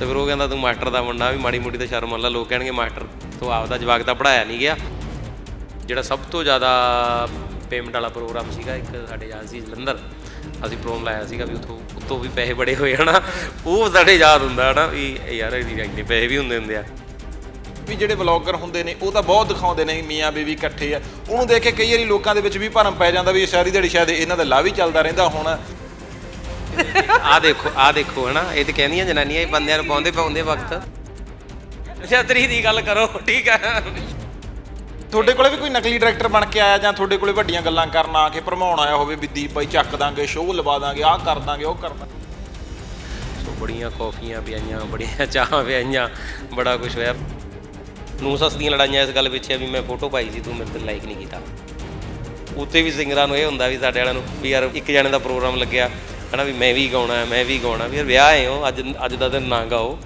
ਤੇ ਫਿਰ ਉਹ ਕਹਿੰਦਾ ਤੂੰ ਮਾਸਟਰ ਦਾ ਮੁੰਡਾ, ਵੀ ਮਾੜੀ ਮੋਟੀ ਤਾਂ ਸ਼ਰਮ ਮੰਨ ਲੋਕ ਕਹਿਣਗੇ ਮਾਸਟਰ। ਤੋਂ ਆਪਦਾ ਜਵਾਕ ਤਾਂ ਪੜਾਇਆ ਨਹੀਂ ਗਿਆ। ਜਿਹੜਾ ਸਭ ਤੋਂ ਜ਼ਿਆਦਾ ਪੇਮੈਂਟ ਵਾਲਾ ਪ੍ਰੋਗਰਾਮ ਸੀਗਾ ਇੱਕ ਸਾਡੇ ਯਾਦ ਸੀ ਜਲੰਧਰ। ਅਸੀਂ ਪ੍ਰੋਗਰਾਮ ਲਾਇਆ ਸੀਗਾ ਵੀ ਉਥੋਂ, ਉਤੋਂ ਵੀ ਪੈਸੇ ਬੜੇ ਹੋਏ, ਹਨਾ। ਉਹ ਸਾਡੇ ਯਾਦ ਹੁੰਦਾ, ਹਨਾ, ਵੀ ਯਾਰ ਇਹਦੀ ਇੰਨੇ ਪੈਸੇ ਵੀ ਹੁੰਦੇ ਹੁੰਦੇ ਆ। ਵੀ ਜਿਹੜੇ ਵਲੌਗਰ ਹੁੰਦੇ ਨੇ, ਉਹ ਤਾਂ ਬਹੁਤ ਦਿਖਾਉਂਦੇ ਨੇ ਮੀਆਂ ਬੀਵੀ ਇਕੱਠੇ ਆ। ਉਹਨੂੰ ਦੇਖ ਕੇ ਕਈ ਵਾਰੀ ਲੋਕਾਂ ਦੇ ਵਿੱਚ ਵੀ ਭਰਮ ਪੈ ਜਾਂਦਾ ਵੀ ਸਾਰੀ ਦਿਹਾੜੀ ਸ਼ਾਇਦ ਇਹਨਾਂ ਦਾ ਲਾ ਵੀ ਚੱਲਦਾ ਰਹਿੰਦਾ ਹੁਣ। ਆ ਦੇਖੋ ਆ ਦੇਖੋ ਹਨਾ? ਇਹ ਤੇ ਕਹਿੰਦੀਆਂ ਜਨਾਨੀਆਂ ਇਹ ਬੰਦਿਆਂ ਨੂੰ ਪਾਉਂਦੇ ਪਾਉਂਦੇ ਵਕਤ। ਛਤਰੀ ਦੀ ਗੱਲ ਕਰੋ ਠੀਕ ਹੈ ਤੁਹਾਡੇ ਕੋਲੇ ਵੀ ਕੋਈ ਨਕਲੀ ਡਾਇਰੈਕਟਰ ਬਣ ਕੇ ਆਇਆ ਜਾਂ ਤੁਹਾਡੇ ਕੋਲੇ ਵੱਡੀਆਂ ਗੱਲਾਂ ਕਰਨ ਆ ਕੇ ਭਰਮਾਉਣ ਆਇਆ ਹੋਵੇ ਵੀ ਦੀਪ ਬਾਈ ਚੱਕ ਦਾਂਗੇ ਸ਼ੋਅ ਲਵਾ ਦਾਂਗੇ ਆਹ ਕਰ ਦਾਂਗੇ ਉਹ ਕਰ ਦਾਂਗੇ? ਸੋ ਬੜੀਆਂ ਕੌਫੀਆਂ ਪਿਆਈਆਂ ਬੜੀਆਂ ਚਾਹਾਂ ਪਿਆਈਆਂ ਬੜਾ ਕੁਝ ਹੋਇਆ। ਨੂੰ ਸੱਸ ਦੀਆਂ ਲੜਾਈਆਂ ਇਸ ਗੱਲ ਪਿੱਛੇ ਆ ਵੀ ਮੈਂ ਫੋਟੋ ਪਾਈ ਸੀ ਤੂੰ ਮੇਰੇ ਤੇ ਲਾਈਕ ਨਹੀਂ ਕੀਤਾ। ਉੱਤੇ ਵੀ ਸਿੰਗਰਾਂ ਨੂੰ ਇਹ ਹੁੰਦਾ ਵੀ ਸਾਡੇ ਵਾਲਿਆਂ ਨੂੰ ਵੀ ਯਾਰ ਇੱਕ ਜਣੇ ਦਾ ਪ੍ਰੋਗਰਾਮ ਲੱਗਿਆ ਹਨਾ ਵੀ ਮੈਂ ਵੀ ਗਾਉਣਾ ਹੈ, ਮੈਂ ਵੀ ਗਾਉਣਾ। ਵੀ ਯਾਰ ਵਿਆਹ ਹੈ ਉਹ ਅੱਜ ਅੱਜ ਦਾ ਦਿਨ ਨਾ ਗਾਓ।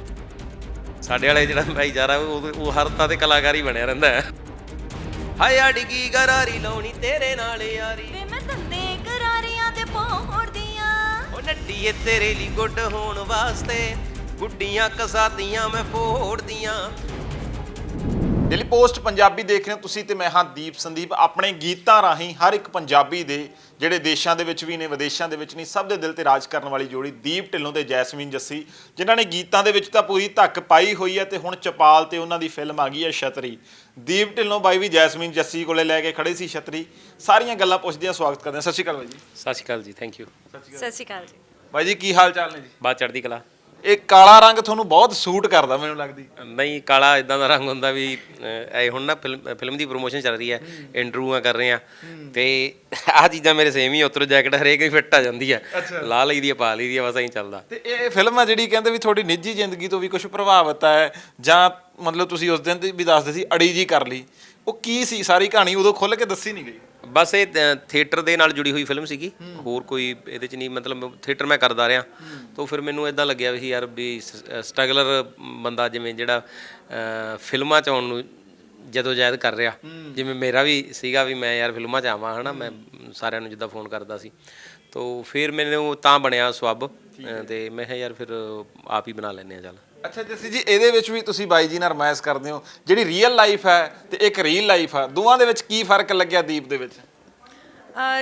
ਸਾਡੇ ਵਾਲੇ ਜਿਹੜਾ ਭਾਈਚਾਰਾ ਉਹ ਉਹ ਹਰ ਤਾਂ ਤੇ ਕਲਾਕਾਰ ਹੀ ਬਣਿਆ ਰਹਿੰਦਾ ਹੈ। ਹਾਏ ਅੜਗੀ ਗਰਾਰੀ ਲਾਉਣੀ ਤੇਰੇ ਨਾਲ ਯਾਰੀ। ਵੇ ਮੈਂ ਧੰਦੇ ਕਰਾਰੀਆਂ ਤੇ ਪੌੜਦੀਆਂ ਉਹ ਨੱਡੀਏ ਤੇਰੇ ਲਈ ਗੁੱਡ ਹੋਣ ਵਾਸਤੇ। ਗੁੱਡੀਆਂ ਕਸਾਤੀਆਂ ਮੈਂ ਫੋੜਦੀਆਂ ਡੇਲੀ ਪੋਸਟ ਪੰਜਾਬੀ ਦੇਖ ਰਹੇ ਹੋ ਤੁਸੀਂ ਤੇ ਮੈਂ ਹਾਂ ਦੀਪ ਸੰਦੀਪ ਆਪਣੇ ਗੀਤਾਂ ਰਾਹੀਂ ਹਰ ਇੱਕ ਪੰਜਾਬੀ ਦੇ ਜਿਹੜੇ ਦੇਸ਼ਾਂ ਦੇ ਵਿੱਚ ਵੀ ਨੇ ਵਿਦੇਸ਼ਾਂ ਦੇ ਵਿੱਚ ਨਹੀਂ ਸਭ ਦੇ ਦਿਲ ਤੇ ਰਾਜ ਕਰਨ ਵਾਲੀ ਜੋੜੀ ਦੀਪ ਢਿੱਲੋਂ ਤੇ ਜੈਸਮੀਨ ਜੱਸੀ ਜਿਨ੍ਹਾਂ ਨੇ ਗੀਤਾਂ ਦੇ ਵਿੱਚ ਤਾਂ ਪੂਰੀ ਧੱਕ ਪਾਈ ਹੋਈ ਹੈ ਤੇ ਹੁਣ ਚਪਾਲ ਤੇ ਉਹਨਾਂ ਦੀ ਫਿਲਮ ਆ ਗਈ ਹੈ ਛਤਰੀ। ਦੀਪ ਢਿੱਲੋਂ ਬਾਈ ਵੀ ਜੈਸਮੀਨ ਜੱਸੀ ਕੋਲੇ ਲੈ ਕੇ ਖੜੇ ਸੀ ਛਤਰੀ। ਸਾਰੀਆਂ ਗੱਲਾਂ ਪੁੱਛਦੇ ਆ ਸਵਾਗਤ ਕਰਦੇ ਆ ਸਤਿ ਸ਼੍ਰੀ ਅਕਾਲ ਬਾਈ ਜੀ। ਸਤਿ ਸ਼੍ਰੀ ਅਕਾਲ ਜੀ ਥੈਂਕ ਯੂ ਸਤਿ ਸ਼੍ਰੀ ਅਕਾਲ ਜੀ। ਬਾਈ ਜੀ ਕੀ ਹਾਲ ਚਾਲ ਨੇ ਜੀ? ਬਾਤ ਚੜ੍ਹਦੀ ਕਲਾ। ਇਹ ਕਾਲਾ ਰੰਗ ਤੁਹਾਨੂੰ ਬਹੁਤ ਸੂਟ ਕਰਦਾ ਮੈਨੂੰ ਲੱਗਦੀ। ਨਹੀਂ ਕਾਲਾ ਇਦਾਂ ਦਾ ਰੰਗ ਹੁੰਦਾ ਵੀ ਅਹ, ਇਹ ਹੁਣ ਨਾ ਫਿਲਮ ਫਿਲਮ ਦੀ ਪ੍ਰੋਮੋਸ਼ਨ ਚੱਲ ਰਹੀ ਹੈ ਇੰਟਰਵਿਊਆਂ ਕਰ ਰਹੇ ਆ ਤੇ ਆਹ ਚੀਜ਼ਾਂ ਮੇਰੇ ਸੇਮ ਹੀ ਉਤਰ ਜੈਕਟ ਹਰੇਕ ਹੀ ਫਿੱਟ ਆ ਜਾਂਦੀ ਹੈ ਲਾ ਲਈ ਦੀ ਆ, ਪਾ ਲਈ ਦੀ ਆ, ਬਸ ਐਂ ਚੱਲਦਾ। ਤੇ ਇਹ ਫਿਲਮ ਆ ਜਿਹੜੀ ਕਹਿੰਦੇ ਵੀ ਤੁਹਾਡੀ ਨਿੱਜੀ ਜ਼ਿੰਦਗੀ ਤੋਂ ਵੀ ਕੁਝ ਪ੍ਰਭਾਵਿਤ ਹੈ ਜਾਂ ਮਤਲਬ ਤੁਸੀਂ ਉਸ ਦਿਨ ਵੀ ਦੱਸਦੇ ਸੀ ਅੜੀ ਜੀ ਕਰ ਲਈ। ਉਹ ਕੀ ਸੀ? ਸਾਰੀ ਕਹਾਣੀ ਉਦੋਂ ਖੁੱਲ ਕੇ ਦੱਸੀ ਨਹੀਂ ਗਈ। ਬਸ ਇਹ ਥੀਏਟਰ ਦੇ ਨਾਲ ਜੁੜੀ ਹੋਈ ਫਿਲਮ ਸੀਗੀ। ਹੋਰ ਕੋਈ ਇਹਦੇ ਚ ਨਹੀਂ ਮਤਲਬ ਥੀਏਟਰ ਮੈਂ ਕਰਦਾ ਰਿਹਾ। ਤਾਂ ਫਿਰ ਮੈਨੂੰ ਇਦਾਂ ਲੱਗਿਆ ਵੀ ਯਾਰ ਵੀ ਸਟਰਗਲਰ ਬੰਦਾ ਜਿਵੇਂ ਜਿਹੜਾ ਫਿਲਮਾਂ ਚ ਆਉਣ ਨੂੰ ਜਦੋਂ ਜਾਇਦ ਕਰ ਰਿਹਾ। ਜਿਵੇਂ ਮੇਰਾ ਵੀ ਸੀਗਾ ਵੀ ਮੈਂ ਯਾਰ ਫਿਲਮਾਂ ਚ ਆਵਾਂ ਹਨਾ ਮੈਂ ਸਾਰਿਆਂ ਨੂੰ ਜਿੱਦਾਂ ਫੋਨ ਕਰਦਾ ਸੀ। ਤਾਂ ਫਿਰ ਮੈਨੂੰ ਤਾਂ ਬਣਿਆ ਸਵੱਬ ਤੇ ਮੈਂ ਕਿਹਾ ਯਾਰ ਫਿਰ ਆਪ ਹੀ ਬਣਾ ਲੈਂਦੇ ਆ ਚੱਲ। ਅੱਛਾ ਜੱਸੀ ਜੀ ਇਹਦੇ ਵਿੱਚ ਵੀ ਤੁਸੀਂ ਬਾਈ ਜੀ ਨਾਲ ਰਮਾਇਸ਼ ਕਰਦੇ ਹੋ ਜਿਹੜੀ ਰੀਅਲ ਲਾਈਫ ਹੈ ਤੇ ਇੱਕ ਰੀਅਲ ਲਾਈਫ ਹੈ ਦੋਵਾਂ ਦੇ ਵਿੱਚ ਕੀ ਫ਼ਰਕ ਲੱਗਿਆ ਦੀਪ ਦੇ ਵਿੱਚ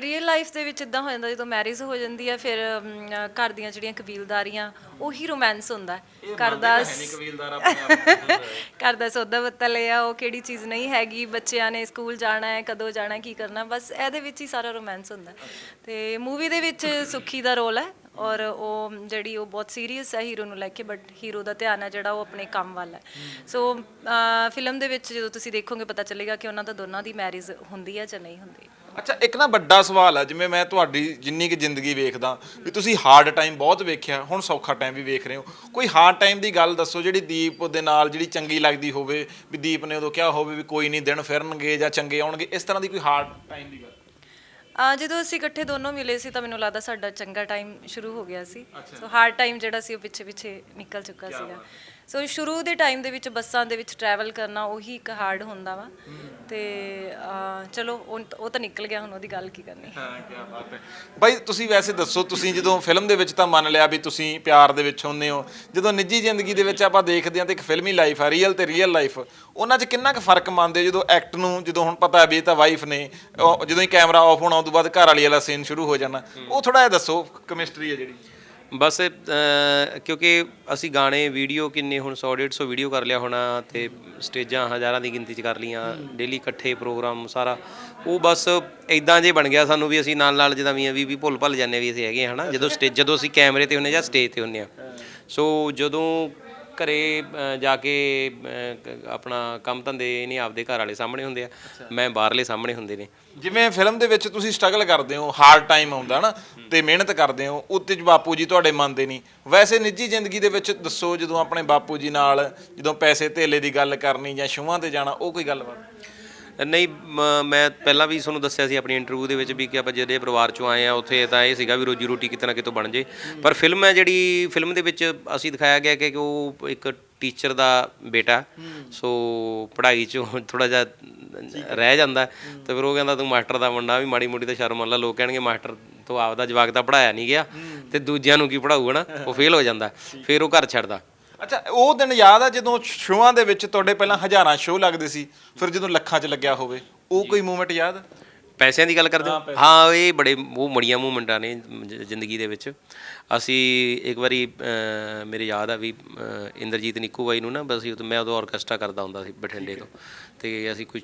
ਰੀਅਲ ਲਾਈਫ ਦੇ ਵਿੱਚ ਇਦਾਂ ਹੋ ਜਾਂਦਾ ਜਦੋਂ ਮੈਰਿਜ ਹੋ ਜਾਂਦੀ ਹੈ ਫਿਰ ਅਮ, ਘਰ ਦੀਆਂ ਜਿਹੜੀਆਂ ਕਬੀਲਦਾਰੀਆਂ ਉਹੀ ਰੋਮਾਂਸ ਹੁੰਦਾ ਹੈ। ਘਰ ਦਾ ਕਬੀਲਦਾਰ ਆਪਣੇ ਘਰ ਦਾ ਸੌਦਾ ਪੱਤਾ ਲਿਆ ਉਹ ਕਿਹੜੀ ਚੀਜ਼ ਨਹੀਂ ਹੈਗੀ ਬੱਚਿਆਂ ਨੇ ਸਕੂਲ ਜਾਣਾ ਹੈ ਕਦੋਂ ਜਾਣਾ ਕੀ ਕਰਨਾ ਬਸ ਇਹਦੇ ਵਿੱਚ ਹੀ ਸਾਰਾ ਰੋਮਾਂਸ ਹੁੰਦਾ ਹੈ। ਤੇ ਮੂਵੀ ਦੇ ਵਿੱਚ ਸੁੱਖੀ ਦਾ ਰੋਲ ਹੈ ਔਰ ਉਹ ਜਿਹੜੀ ਉਹ ਬਹੁਤ ਸੀਰੀਅਸ ਹੈ ਹੀਰੋ ਨੂੰ ਲੈ ਕੇ ਬਟ ਹੀਰੋ ਦਾ ਧਿਆਨ ਹੈ ਜਿਹੜਾ ਉਹ ਆਪਣੇ ਕੰਮ ਵੱਲ ਹੈ। ਸੋ ਫਿਲਮ ਦੇ ਵਿੱਚ ਜਦੋਂ ਤੁਸੀਂ ਦੇਖੋਗੇ ਪਤਾ ਚੱਲੇਗਾ ਕਿ ਉਹਨਾਂ ਦਾ ਦੋਨਾਂ ਦੀ ਮੈਰਿਜ ਹੁੰਦੀ ਹੈ ਜਾਂ ਨਹੀਂ ਹੁੰਦੀ। ਅੱਛਾ, ਇੱਕ ਨਾ ਵੱਡਾ ਸਵਾਲ ਹੈ, ਜਿਵੇਂ ਮੈਂ ਤੁਹਾਡੀ ਜਿੰਨੀ ਕਿ ਜ਼ਿੰਦਗੀ ਵੇਖਦਾ, ਵੀ ਤੁਸੀਂ ਹਾਰਡ ਟਾਈਮ ਬਹੁਤ ਵੇਖਿਆ, ਹੁਣ ਸੌਖਾ ਟਾਈਮ ਵੀ ਵੇਖ ਰਹੇ ਹੋ। ਕੋਈ ਹਾਰਡ ਟਾਈਮ ਦੀ ਗੱਲ ਦੱਸੋ, ਜਿਹੜੀ ਦੀਪ ਦੇ ਨਾਲ ਜਿਹੜੀ ਚੰਗੀ ਲੱਗਦੀ ਹੋਵੇ, ਵੀ ਦੀਪ ਨੇ ਉਦੋਂ ਕਿਹਾ ਹੋਵੇ ਵੀ ਕੋਈ ਨਹੀਂ, ਦਿਨ ਫਿਰਨਗੇ ਜਾਂ ਚੰਗੇ ਆਉਣਗੇ, ਇਸ ਤਰ੍ਹਾਂ ਦੀ ਕੋਈ ਹਾਰਡ ਟਾਈਮ ਦੀ ਗੱਲ? ਆ ਜਦੋਂ ਅਸੀਂ ਇਕੱਠੇ ਦੋਨੋਂ ਮਿਲੇ ਸੀ ਤਾਂ ਮੈਨੂੰ ਲੱਗਦਾ ਸਾਡਾ ਚੰਗਾ ਟਾਈਮ ਸ਼ੁਰੂ ਹੋ ਗਿਆ ਸੀ। ਸੋ ਹਾਰਡ ਟਾਈਮ ਜਿਹੜਾ ਸੀ ਉਹ ਪਿੱਛੇ ਪਿੱਛੇ ਨਿਕਲ ਚੁੱਕਾ ਸੀਗਾ। ਸੋ ਸ਼ੁਰੂ ਦੇ ਟਾਈਮ ਦੇ ਵਿੱਚ ਬੱਸਾਂ ਦੇ ਵਿੱਚ ਟਰੈਵਲ ਕਰਨਾ ਉਹੀ ਇੱਕ ਹਾਰਡ ਹੁੰਦਾ ਵਾ। ਤੇ ਚਲੋ, ਉਹ ਤਾਂ ਨਿਕਲ ਗਿਆ, ਹੁਣ ਉਹਦੀ ਗੱਲ ਕੀ ਕਰਨੀ। ਹਾਂ ਕੀ ਬਾਤ ਹੈ। ਬਾਈ, ਤੁਸੀਂ ਵੈਸੇ ਦੱਸੋ, ਤੁਸੀਂ ਜਦੋਂ ਫਿਲਮ ਦੇ ਵਿੱਚ ਤਾਂ ਮੰਨ ਲਿਆ ਵੀ ਤੁਸੀਂ ਪਿਆਰ ਦੇ ਵਿੱਚ ਹੁੰਨੇ ਹੋ। ਜਦੋਂ ਨਿੱਜੀ ਜ਼ਿੰਦਗੀ ਦੇ ਵਿੱਚ ਆਪਾਂ ਦੇਖਦੇ ਹਾਂ ਤੇ ਇੱਕ ਫਿਲਮੀ ਲਾਈਫ ਆ ਰੀਅਲ ਤੇ ਰੀਅਲ ਲਾਈਫ ਉਹਨਾਂ 'ਚ ਕਿੰਨਾ ਕੁ ਫ਼ਰਕ ਮੰਨਦੇ ਜਦੋਂ ਐਕਟ ਨੂੰ, ਜਦੋਂ ਹੁਣ ਪਤਾ ਵੀ ਇਹ ਤਾਂ ਵਾਈਫ ਨੇ ਜਦੋਂ ਹੀ ਕੈਮਰਾ ਆਫ ਹੋਣਾ ਉਸ ਤੋਂ ਬਾਅਦ ਘਰ ਵਾਲੀ ਵਾਲਾ ਸੀਨ ਸ਼ੁਰੂ ਹੋ ਜਾਣਾ। ਉਹ ਥੋੜਾ ਜਿਹਾ ਦੱਸੋ ਕੈਮਿਸਟਰੀ ਹੈ ਜਿਹੜੀ। ਬਸ ਅਹ, ਕਿਉਂਕਿ ਅਸੀਂ ਗਾਣੇ ਵੀਡੀਓ ਕਿੰਨੇ ਹੁਣ 100 150 ਵੀਡੀਓ ਕਰ ਲਿਆ ਹੋਣਾ ਤੇ ਸਟੇਜਾਂ ਹਜ਼ਾਰਾਂ ਦੀ ਗਿਣਤੀ 'ਚ ਕਰ ਲੀਆਂ ਡੇਲੀ ਇਕੱਠੇ ਪ੍ਰੋਗਰਾਮ ਸਾਰਾ। ਉਹ ਬਸ ਇਦਾਂ ਜੇ ਬਣ ਗਿਆ ਸਾਨੂੰ ਵੀ ਅਸੀਂ ਨਾਲ ਨਾਲ ਜਿੱਦਾਂ ਵੀ ਵੀ ਵੀ ਭੁੱਲ ਭੱਲ ਜਾਂਦੇ ਵੀ ਅਸੀਂ ਹੈਗੇ ਹਾਂ ਹਨਾ? ਜਦੋਂ ਸਟੇਜ ਜਦੋਂ ਅਸੀਂ ਕੈਮਰੇ ਤੇ ਹੁੰਨੇ ਜਾਂ ਸਟੇਜ ਤੇ ਹੁੰਨੇ ਆ। ਸੋ ਜਦੋਂ ਘਰੇ ਜਾ ਕ- ਆਪਣਾ ਕੰਮ ਧੰਦੇ ਨਹੀਂ ਆਪਦੇ ਘਰ ਵਾਲੇ ਸਾਹਮਣੇ ਹੁੰਦੇ ਆ। ਮੈਂ ਬਾਹਰਲੇ ਸਾਹਮਣੇ ਹੁੰਦੇ ਨੇ। ਜਿਵੇਂ ਫਿਲਮ ਦੇ ਵਿੱਚ ਤੁਸੀਂ ਸਟਰਗਲ ਕਰਦੇ ਹੋ ਹਾਰਡ ਟਾਈਮ ਆਉਂਦਾ ਨਾ ਤੇ ਮਿਹਨਤ ਕਰਦੇ ਹੋ ਉੱਤੇ 'ਚ ਬਾਪੂ ਜੀ ਤੁਹਾਡੇ ਮੰਨਦੇ ਨਹੀਂ। ਵੈਸੇ ਨਿੱਜੀ ਜ਼ਿੰਦਗੀ ਦੇ ਵਿੱਚ ਦੱਸੋ ਜਦੋਂ ਆਪਣੇ ਬਾਪੂ ਜੀ ਨਾਲ ਜਦੋਂ ਪੈਸੇ ਧੇਲੇ ਦੀ ਗੱਲ ਕਰਨੀ ਜਾਂ ਸ਼ੋਆਂ ਤੇ ਜਾਣਾ ਉਹ ਕੋਈ ਗੱਲਬਾਤ? ਨਹੀਂ, ਮ- ਮੈਂ ਪਹਿਲਾਂ ਵੀ ਤੁਹਾਨੂੰ ਦੱਸਿਆ ਸੀ ਆਪਣੀ ਇੰਟਰਵਿਊ ਦੇ ਵਿੱਚ ਵੀ ਕਿ ਆਪਾਂ ਜਿਹੜੇ ਪਰਿਵਾਰ ਚੋਂ ਆਏ ਆ, ਉੱਥੇ ਤਾਂ ਇਹ ਸੀਗਾ ਵੀ ਰੋਜੀ ਰੋਟੀ ਕਿਤੇ ਨਾ ਕਿਤੋਂ ਬਣ ਜੇ। ਪਰ ਫਿਲਮ ਹੈ ਜਿਹੜੀ ਫਿਲਮ ਦੇ ਵਿੱਚ ਅਸੀਂ ਦਿਖਾਇਆ ਗਿਆ ਕਿ ਉਹ ਇੱਕ ਟੀਚਰ ਦਾ ਬੇਟਾ, ਸੋ ਪੜ੍ਹਾਈ ਚੋਂ ਥੋੜਾ ਜਿਹਾ ਰਹਿ ਜਾਂਦਾ। ਤੇ ਫਿਰ ਉਹ ਕਹਿੰਦਾ, ਤੂੰ ਮਾਸਟਰ ਦਾ ਮੁੰਡਾ, ਵੀ ਮਾੜੀ ਮੋਟੀ ਤਾਂ ਸ਼ਰਮ ਮੰਨ ਲੋਕ ਕਹਿਣਗੇ, ਮਾਸਟਰ ਤੋਂ ਆਪਦਾ ਜਵਾਕ ਤਾਂ ਪੜ੍ਹਾਇਆ ਨਹੀਂ ਗਿਆ ਤੇ ਦੂਜਿਆਂ ਨੂੰ ਕੀ ਪੜਾਊਗਾ ਨਾ? ਉਹ ਫੇਲ ਹੋ ਜਾਂਦਾ। ਫਿਰ ਉਹ ਘਰ ਛੱਡਦਾ। ਅੱਛਾ ਉਹ ਦਿਨ ਯਾਦ ਆ ਜਦੋਂ ਸ਼ੋਆਂ ਦੇ ਵਿੱਚ ਤੁਹਾਡੇ ਪਹਿਲਾਂ ਹਜ਼ਾਰਾਂ ਸ਼ੋਅ ਲੱਗਦੇ ਸੀ ਫਿਰ ਜਦੋਂ ਲੱਖਾਂ 'ਚ ਲੱਗਿਆ ਹੋਵੇ ਉਹ ਕੋਈ ਮੂਮੈਂਟ ਯਾਦ? ਆ? ਪੈਸਿਆਂ ਦੀ ਗੱਲ ਕਰਦੇ ਹੋ ਹਾਂ? ਇਹ ਬੜੇ ਉਹ ਮੜੀਆਂ ਮੂਵਮੈਂਟਾਂ ਨੇ ਜ- ਜ਼ਿੰਦਗੀ ਦੇ ਵਿੱਚ। ਅਸੀਂ ਇੱਕ ਵਾਰੀ ਅਹ, ਮੇਰੇ ਯਾਦ ਆ ਵੀ ਅਹ, ਇੰਦਰਜੀਤ ਨਿੱਕੂ ਬਾਈ ਨੂੰ ਨਾ ਬਸ ਅਸੀਂ ਉਦੋਂ- ਮੈਂ ਉਦੋਂ ਆਰਕੈਸਟਰਾ ਕਰਦਾ ਹੁੰਦਾ ਸੀ ਬਠਿੰਡੇ ਤੋਂ। ਤੇ ਅਸੀਂ ਕੁਝ